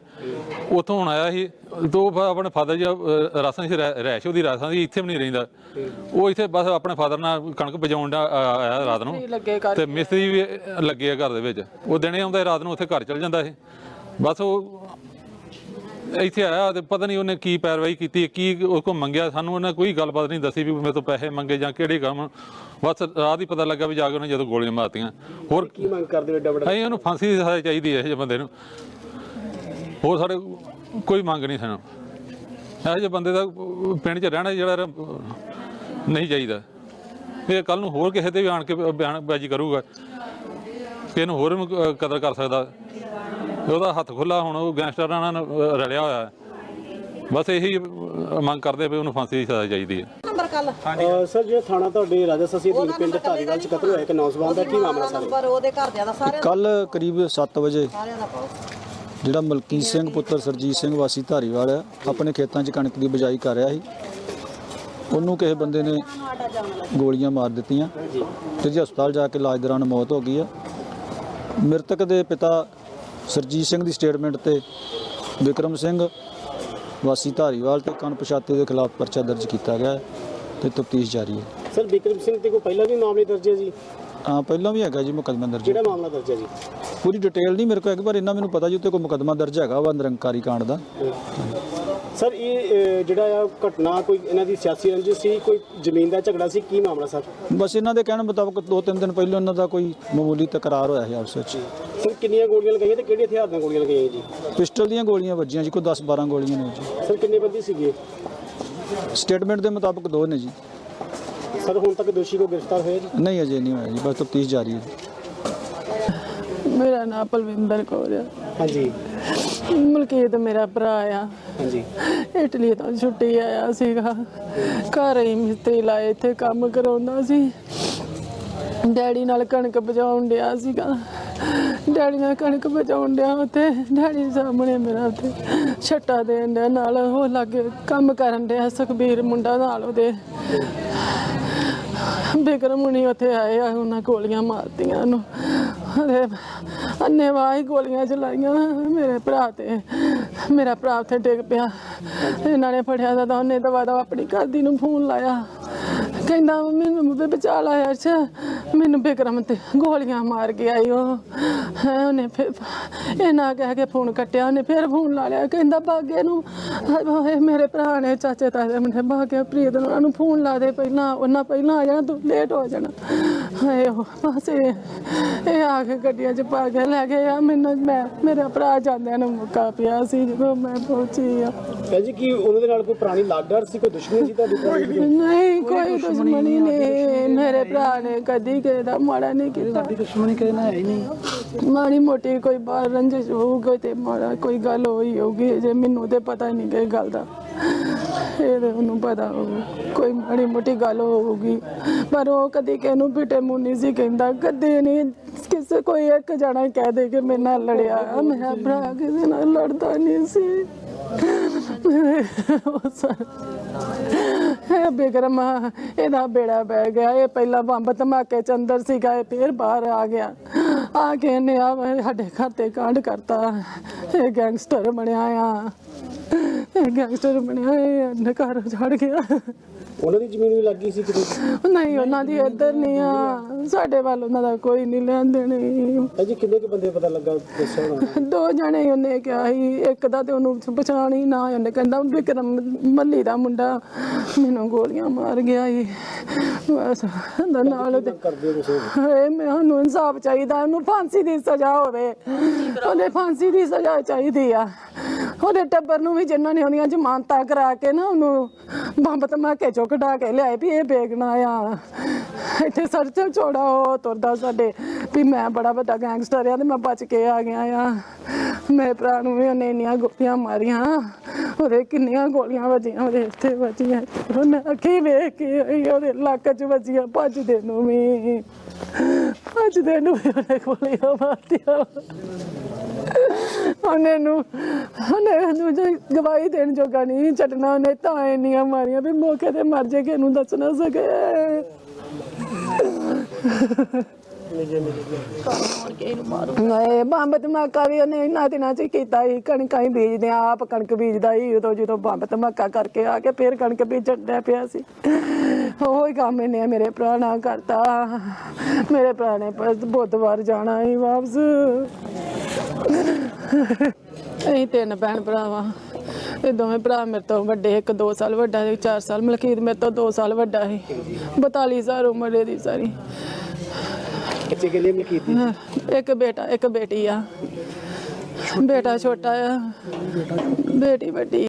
ਉੱਥੋਂ ਹੁਣ ਆਇਆ ਸੀ ਤੋਂ ਫਿਰ ਆਪਣੇ ਫਾਦਰ ਜੀ ਅਹ, ਰਾਜਸਥਾਨ ਸੀ ਰਹਿ- ਰਹਿਸ਼ ਉਹਦੀ ਰਾਜਸਥਾਨ ਦੀ ਇੱਥੇ ਵੀ ਨਹੀਂ ਰਹਿੰਦਾ। ਉਹ ਇੱਥੇ ਬਸ ਆਪਣੇ ਫਾਦਰ ਨਾਲ ਕਣਕ ਦਾ ਆਇਆ ਰਾਤ ਨੂੰ। ਤੇ ਮਿਸਤਰੀ ਵੀ ਲੱਗੇ ਆ ਘਰ ਦੇ ਵਿੱਚ। ਉਹ ਦਿਨੇ ਆਉਂਦਾ ਰਾਤ ਨੂੰ ਉੱਥੇ ਘਰ ਚਲ ਜਾਂਦਾ ਸੀ। ਬਸ ਉਹ ਇੱਥੇ ਆਇਆ ਤੇ ਪਤਾ ਨਹੀਂ ਉਹਨੇ ਕੀ ਪੈਰਵਾਈ ਕੀਤੀ ਕੀ ਉਹ ਕੋ ਮੰਗਿਆ ਸਾਨੂੰ ਉਹਨੇ ਕੋਈ ਗੱਲਬਾਤ ਨਹੀਂ ਦੱਸੀ ਵੀ ਮੇਰੇ ਤੋਂ ਪੈਸੇ ਮੰਗੇ ਜਾਂ ਕਿਹੜੇ ਕੰਮ। ਬਸ ਰਾਤ ਹੀ ਪਤਾ ਲੱਗਾ ਵੀ ਜਾ ਕੇ ਉਹਨੇ ਜਦੋਂ ਗੋਲੀਆਂ ਮਾਰਤੀਆਂ। ਹੋਰ ਕੀ ਮੰਗ ਕਰਦੇ ਏਡਾ ਵੱਡਾ? ਅਸੀਂ ਉਹਨੂੰ ਫਾਂਸੀ ਦੀ ਸਜ਼ਾ ਚਾਹੀਦੀ ਹੈ ਇਹ ਜਿਹੇ ਬੰਦੇ ਨੂੰ। ਹੋਰ ਸਾਡੇ ਕੋਈ ਮੰਗ ਨਹੀਂ ਸਾਨੂੰ। ਇਹੋ ਜਿਹੇ ਬੰਦੇ ਦਾ ਪਿੰਡ 'ਚ ਰਹਿਣਾ ਜਿਹੜਾ ਨਹੀਂ ਚਾਹੀਦਾ। ਇਹ ਕੱਲ ਨੂੰ ਹੋਰ ਕਿਸੇ ਤੇ ਵੀ ਆਣ ਕੇ ਬਿਆਨਬਾਜ਼ੀ ਕਰੂਗਾ। ਕਿ ਇਹਨੂੰ ਹੋਰ ਕਦਰ ਕਰ ਸਕਦਾ। ਉਹਦਾ ਹੱਥ ਖੁੱਲਾ ਹੁਣ ਉਹ ਗੈਂਗਸਟਰਾਂ ਨਾਲ ਰਲਿਆ ਹੋਇਆ। ਹੈ ਬਸ ਇਹੀ ਮੰਗ ਕਰਦੇ ਵੀ ਉਹਨੂੰ ਫਾਂਸੀ ਦੀ ਸਜ਼ਾ ਚਾਹੀਦੀ ਹੈ। ਨੰਬਰ ਕੱਲ। ਅਹ ਸਰ ਜਿਹੜਾ ਥਾਣਾ ਤੁਹਾਡੇ ਰਾਜਾ ਸਸੀ ਦੇ ਪਿੰਡ ਧਾਰੀਵਾਲ ਚ ਕਤਲ ਹੋਇਆ ਇੱਕ ਨੌਜਵਾਨ ਦਾ ਕੀ ਮਾਮਲਾ ਸਰ ਨੰਬਰ ਉਹਦੇ ਘਰਦਿਆਂ ਦਾ ਸਾਰਿਆਂ ਕੱਲ ਕਰੀਬ 7 ਵਜੇ ਸਾਰਿਆਂ ਦਾ ਪਾਓ। ਜਿਹੜਾ ਮਲਕੀਤ ਸਿੰਘ ਪੁੱਤਰ ਸਰਜੀਤ ਸਿੰਘ ਵਾਸੀ ਧਾਰੀਵਾਲ ਆ ਆਪਣੇ ਖੇਤਾਂ 'ਚ ਕਣਕ ਦੀ ਬਿਜਾਈ ਕਰ ਰਿਹਾ ਸੀ ਉਹਨੂੰ ਕਿਸੇ ਬੰਦੇ ਨੇ ਗੋਲੀਆਂ ਮਾਰ ਦਿੱਤੀਆਂ ਤੇ ਜੀ ਹਸਪਤਾਲ ਜਾ ਕੇ ਇਲਾਜ ਦੌਰਾਨ ਮੌਤ ਹੋ ਗਈ ਆ। ਮ੍ਰਿਤਕ ਦੇ ਪਿਤਾ ਸਰਜੀਤ ਸਿੰਘ ਦੀ ਸਟੇਟਮੈਂਟ ਤੇ ਵਿਕਰਮ ਸਿੰਘ ਵਾਸੀ ਧਾਰੀਵਾਲ ਤੇ ਕਣਪਛਾਤੇ ਦੇ ਖਿਲਾਫ ਪਰਚਾ ਦਰਜ ਕੀਤਾ ਗਿਆ ਹੈ ਤੇ ਤਫਤੀਸ਼ ਜਾਰੀ ਹੈ। ਸਰ ਵਿਕਰਮ ਸਿੰਘ ਤੇ ਕੋਈ ਪਹਿਲਾਂ ਵੀ ਮਾਮਲੇ ਦਰਜ ਹੈ ਜੀ? ਹਾਂ ਪਹਿਲਾਂ ਵੀ ਹੈਗਾ ਜੀ ਮੁਕੱਦਮਾ ਦਰਜ ਕਿਹੜਾ ਮਾਮਲਾ ਦਰਜ ਹੈ ਜੀ? ਪੂਰੀ ਡਿਟੇਲ ਨਹੀਂ ਮੇਰੇ ਕੋਲ ਹੈਗੀ ਪਰ ਇੰਨਾ ਮੈਨੂੰ ਪਤਾ ਜੀ ਉੱਤੇ ਕੋਈ ਮੁਕੱਦਮਾ ਦਰਜ ਹੈਗਾ ਵਾ ਨਿਰੰਕਾਰੀ ਕਾਂਡ ਦਾ। ਸਰ ਇਹ ਜਿਹੜਾ ਆ ਘਟਨਾ ਕੋਈ ਇਹਨਾਂ ਦੀ ਸਿਆਸੀ ਰੰਜਿਸ਼ ਸੀ ਕੋਈ ਜ਼ਮੀਨ ਦਾ ਝਗੜਾ ਸੀ ਕੀ ਮਾਮਲਾ ਸਰ? ਬਸ ਇਹਨਾਂ ਦੇ ਕਹਿਣ ਮੁਤਾਬਕ ਦੋ ਤਿੰਨ ਦਿਨ ਪਹਿਲਾਂ ਇਹਨਾਂ ਦਾ ਕੋਈ ਮਾਮੂਲੀ ਤਕਰਾਰ ਹੋਇਆ ਸੀ ਆਪਸ ਵਿੱਚ। ਸਰ ਕਿੰਨੀਆਂ ਗੋਲੀਆਂ ਲਗਾਈਆਂ ਤੇ ਕਿਹੜੇ ਹਥਿਆਰ ਨਾਲ ਗੋਲੀਆਂ ਲਗਾਈਆਂ ਜੀ? ਪਿਸਟਲ ਦੀਆਂ ਗੋਲੀਆਂ ਵੱਜੀਆਂ ਜੀ ਕੋਈ 10 12 ਗੋਲੀਆਂ ਨੇ ਜੀ। ਸਰ ਕਿੰਨੇ ਬੰਦੇ ਸੀਗੇ? ਸਟੇਟਮੈਂਟ ਦੇ ਮੁਤਾਬਕ ਦੋ ਨੇ ਜੀ। ਸਰ ਹੁਣ ਤੱਕ ਦੋਸ਼ੀ ਕੋ ਗ੍ਰਿਫਤਾਰ ਹੋਇਆ ਜੀ? ਨਹੀਂ ਅਜੇ ਨਹੀਂ ਹੋਇਆ ਜੀ ਬਸ ਤਫਤੀਸ਼ ਜਾਰੀ ਹੈ। ਮੇਰਾ ਨਾਮ ਪਲਵਿੰਦਰ ਕੌਰ ਆ। ਹਾਂਜੀ। ਮਲਕੀਤ ਮੇਰਾ ਭਰਾ ਆ। ਹਾਂਜੀ। ਇਟਲੀ ਤੋਂ ਛੁੱਟੀ ਆਇਆ ਸੀਗਾ। ਘਰ ਹੀ ਮਿਸਤਰੀ ਲਾਏ ਇੱਥੇ ਕੰਮ ਕਰਾਉਂਦਾ ਸੀ। ਡੈਡੀ ਨਾਲ ਕਣਕ ਬਜਾਉਣ ਡਿਆ ਸੀਗਾ। ਡੈਡੀ ਨਾਲ ਕਣਕ ਬਜਾਉਣ ਡਿਆ ਉੱਥੇ। ਡੈਡੀ ਸਾਹਮਣੇ ਮੇਰਾ ਉੱਥੇ ਛੱਟਾ ਦੇਣ ਡਿਆ। ਨਾਲ ਉਹ ਲਾਗੇ ਕੰਮ ਕਰਨ ਡਿਆ ਸੁਖਬੀਰ ਮੁੰਡਾ ਨਾਲ ਉਹਦੇ। ਬਿਕਰਮ ਹੁਣੀ ਉੱਥੇ ਆਏ ਆ ਉਹਨਾਂ ਗੋਲੀਆਂ ਮਾਰਤੀਆਂ ਉਹਨੂੰ। ਉਹਦੇ ਅੰਨੇਵਾਹ ਹੀ ਗੋਲੀਆਂ ਚਲਾਈਆਂ ਮੇਰੇ ਭਰਾ ਤੇ। ਮੇਰਾ ਭਰਾ ਉੱਥੇ ਡਿੱਗ ਪਿਆ। ਇਹਨਾਂ ਨੇ ਫੜਿਆ ਤਾਂ ਉਹਨੇ ਦਵਾ ਦਵਾ ਆਪਣੀ ਘਰਦੀ ਨੂੰ ਫੋਨ ਲਾਇਆ। ਕਹਿੰਦਾ ਮੈਨੂੰ ਵੀ ਬਚਾ ਲਿਆ ਅੱਛਾ ਮੈਨੂੰ ਬਿਕਰਮ ਤੇ ਗੋਲੀਆਂ ਮਾਰ ਗਿਆ ਈ ਉਹ ਹੈਂ, ਉਹਨੇ ਫਿਰ ਇਹ ਨਾ ਕਹਿ ਕੇ ਫੋਨ ਕੱਟਿਆ ਉਹਨੇ ਫਿਰ ਫੋਨ ਲਾ ਲਿਆ। ਕਹਿੰਦਾ ਬਾਗੇ ਨੂੰ ਹਾਏ ਮੇਰੇ ਭਰਾ ਨੇ ਚਾਚੇ ਤਾਏ ਦੇ ਮੁੰਡੇ ਬਾਗੇ ਪ੍ਰੀਤ ਨੂੰ ਉਹਨਾਂ ਨੂੰ ਫੋਨ ਲਾ ਦੇ ਪਹਿਲਾਂ ਉਹਨਾਂ ਪਹਿਲਾਂ ਆ ਜਾਣਾ ਤੂੰ ਲੇਟ ਹੋ ਜਾਣਾ। ਹਾਏ ਉਹ ਬਸ ਇਹ ਇਹ ਆ ਕੇ ਗੱਡੀਆਂ 'ਚ ਪਾ ਕੇ ਲੈ ਗਏ ਆ। ਮੈਨੂੰ ਮੈਂ ਮੇਰਾ ਭਰਾ ਜਾਂਦਿਆਂ ਨੂੰ ਮੁੱਕਾ ਪਿਆ ਸੀ ਜਦੋਂ ਮੈਂ ਪਹੁੰਚੀ ਆ। ਭੈਣ ਜੀ ਕੀ ਉਹਨਾਂ ਦੇ ਨਾਲ ਕੋਈ ਪੁਰਾਣੀ ਲਾਗਡਰ ਸੀ ਕੋਈ ਦੁਸ਼ਮਣੀ ਸੀ ਤੁਹਾਡੀ? ਨਹੀਂ ਕੋਈ ਦੁਸ਼ਮਣੀ ਨਹੀਂ ਮੇਰੇ ਭਰਾ ਨੇ ਕਦੀ ਕਿਸੇ ਦਾ ਮਾੜਾ ਨਹੀਂ ਕੀਤਾ। ਸਾਡੀ ਦੁਸ਼ਮਣੀ ਕਿਸੇ ਨਾਲ ਹੈ ਹੀ ਨਹੀਂ? ਮਾੜੀ ਮੋਟੀ ਕੋਈ ਬਾਹਰ ਰੰਜਿਸ਼ ਹੋਊਗੀ ਤੇ ਮਾੜਾ ਕੋਈ ਗੱਲ ਹੋਈ ਹੋਊਗੀ ਜੇ ਮੈਨੂੰ ਤੇ ਪਤਾ ਨਹੀਂ ਕਿ ਗੱਲ ਦਾ। ਇਹ ਤੇ ਉਹਨੂੰ ਪਤਾ ਹੋਊ ਕੋਈ ਮਾੜੀ ਮੋਟੀ ਗੱਲ ਹੋਊਗੀ। ਪਰ ਉਹ ਕਦੀ ਕਿਸੇ ਨੂੰ ਬਿਟੇ ਮੂੰਹ ਨਹੀਂ ਸੀ ਕਹਿੰਦਾ ਕਦੇ ਨਹੀਂ ਕਿਸੇ ਕੋਈ ਇੱਕ ਜਣਾ ਕਹਿ ਦੇ ਕਿ ਮੇਰੇ ਨਾਲ ਲੜਿਆ। ਮੇਰਾ ਭਰਾ ਕਿਸੇ ਨਾਲ ਲੜਦਾ ਨਹੀਂ ਸੀ। ਉਸ ਇਹ ਬਿਕਰਮ ਇਹਦਾ ਬੇੜਾ ਬਹਿ ਗਿਆ। ਇਹ ਪਹਿਲਾਂ ਬੰਬ ਧਮਾਕੇ ਚ ਅੰਦਰ ਸੀਗਾ, ਇਹ ਫਿਰ ਬਾਹਰ ਆ ਗਿਆ। ਆ ਕੇ ਇਹਨੇ ਆ ਸਾਡੇ ਘਰ ਤੇ ਕਾਂਡ ਕਰਤਾ। ਇਹ ਗੈਂਗਸਟਰ ਬਣਿਆ ਆ। ਇਹ ਗੈਂਗਸਟਰ ਬਣਿਆ ਇਹ ਘਰ ਛੱਡ ਗਿਆ। ਉਹਨਾਂ ਦੀ ਜ਼ਮੀਨ ਵੀ ਲੱਗੀ ਸੀ ਕਿਤੇ? ਨਹੀਂ ਉਹਨਾਂ ਦੀ ਇੱਧਰ ਨਹੀਂ ਆ। ਸਾਡੇ ਵੱਲ ਉਹਨਾਂ ਦਾ ਕੋਈ ਨਹੀਂ ਲੈਂਦੇ ਨਹੀਂ ਭੈਣ ਜੀ ਕਿੰਨੇ ਕੁ ਬੰਦੇ ਪਤਾ ਲੱਗਾ ਦੱਸਿਆ ਹੋਣਾ? ਦੋ ਜਣੇ ਉਹਨੇ ਕਿਹਾ ਸੀ ਇੱਕ ਦਾ ਤੇ ਉਹਨੂੰ ਪਛਾਣ ਹੀ ਨਾ ਉਹਨੇ ਕਹਿੰਦਾ ਵਿਕਰਮ ਮੱਲੀ ਦਾ ਮੁੰਡਾ ਮੈਨੂੰ ਗੋਲੀਆਂ ਮਾਰ ਗਿਆ ਈ। ਬਸ ਉਹਦਾ ਨਾਲ ਤੇ ਕਰਦੇ ਹੋ ਤੁਸੀਂ? ਹਾਏ ਮੈਨੂੰ ਇਨਸਾਫ ਚਾਹੀਦਾ ਉਹਨੂੰ ਫਾਂਸੀ ਦੀ ਸਜ਼ਾ ਹੋਵੇ। ਉਹਦੇ ਫਾਂਸੀ ਦੀ ਸਜ਼ਾ ਚਾਹੀਦੀ ਆ। ਉਹਦੇ ਟੱਬਰ ਨੂੰ ਵੀ ਜਿਨ੍ਹਾਂ ਨੇ ਉਹਦੀਆਂ ਜ਼ਮਾਨਤਾਂ ਕਰਾ ਕੇ ਨਾ ਉਹਨੂੰ ਬੰਬ ਧਮਾਕੇ ਚੋਂ ਕਢਾ ਕੇ ਲਿਆਏ ਵੀ ਇਹ ਬੇਗਨਾ ਆ। ਇੱਥੇ ਸਰਚ ਛੋੜਾ ਉਹ ਤੁਰਦਾ ਸਾਡੇ ਵੀ ਮੈਂ ਬੜਾ ਵੱਡਾ ਗੈਂਗਸਟਰ ਆ ਤੇ ਮੈਂ ਬਚ ਕੇ ਆ ਗਿਆ ਆ। ਮੇਰੇ ਭਰਾ ਨੂੰ ਵੀ ਉਹਨੇ ਇੰਨੀਆਂ ਗੋਲੀਆਂ ਮਾਰੀਆਂ, ਉਹਦੇ ਕਿੰਨੀਆਂ ਗੋਲੀਆਂ ਵੱਜੀਆਂ, ਉਹਦੇ ਇੱਥੇ ਵੱਜੀਆਂ, ਉਹਨੇ ਅੱਖੀ ਵੇਖ ਕੇ ਆਈ, ਉਹਦੇ ਲੱਕ 'ਚ ਵੱਜੀਆਂ ਭੱਜਦੇ ਨੂੰ ਵੀ, ਭੱਜਦੇ ਨੂੰ ਵੀ ਉਹਨੇ ਗੋਲੀਆਂ ਮਾਰਤੀਆਂ। ਉਹਨੇ ਨੂੰ ਉਹਨੇ ਨੂੰ ਜੇ ਗਵਾਹੀ ਦੇਣ ਜੋਗਾ ਨਹੀਂ ਛੱਡਣਾ ਉਹਨੇ ਤਾਂ ਇੰਨੀਆਂ ਮਾਰੀਆਂ ਵੀ ਮੌਕੇ ਤੇ ਮਰ ਜੇ ਕਿ ਇਹਨੂੰ ਦੱਸ ਨਾ ਸਕੇ। ਨਹੀਂ ਬੰਬ ਧਮਾਕਾ ਵੀ ਉਹਨੇ ਇਹਨਾਂ ਦਿਨਾਂ ਚ ਕੀਤਾ ਸੀ ਕਣਕਾਂ ਹੀ ਬੀਜਦੇ ਆ, ਆਪ ਕਣਕ ਬੀਜਦਾ ਸੀ ਉਦੋਂ ਜਦੋਂ ਬੰਬ ਧਮਾਕਾ ਕਰਕੇ ਆ ਕੇ ਫੇਰ ਕਣਕ ਬੀਜਣ ਡਿਆ ਪਿਆ ਸੀ। ਉਹ ਹੀ ਕੰਮ ਇਹਨੇ ਮੇਰੇ ਭਰਾ ਨਾਲ ਕਰਤਾ। ਮੇਰੇ ਭਰਾ ਨੇ ਬੁੱਧਵਾਰ ਜਾਣਾ ਸੀ ਵਾਪਸ। ਅਸੀਂ ਤਿੰਨ ਭੈਣ ਭਰਾ ਵਾਂ ਇਹ ਦੋਵੇਂ ਭਰਾ ਮੇਰੇ ਤੋਂ ਵੱਡੇ ਇੱਕ 2 ਸਾਲ ਵੱਡਾ ਇੱਕ 4 ਸਾਲ। ਮਲਕੀਤ ਮੇਰੇ ਤੋਂ 2 ਸਾਲ ਵੱਡਾ ਸੀ। 42 ਸਾਲ ਉਮਰ ਇਹਦੀ ਸਾਰੀ। ਬੱਚੇ ਕਿੰਨੇ ਮਲਕੀਤ ਦੀ? ਇੱਕ ਬੇਟਾ ਇੱਕ ਬੇਟੀ ਆ। ਬੇਟਾ ਛੋਟਾ ਆ। ਬੇਟੀ ਵੱਡੀ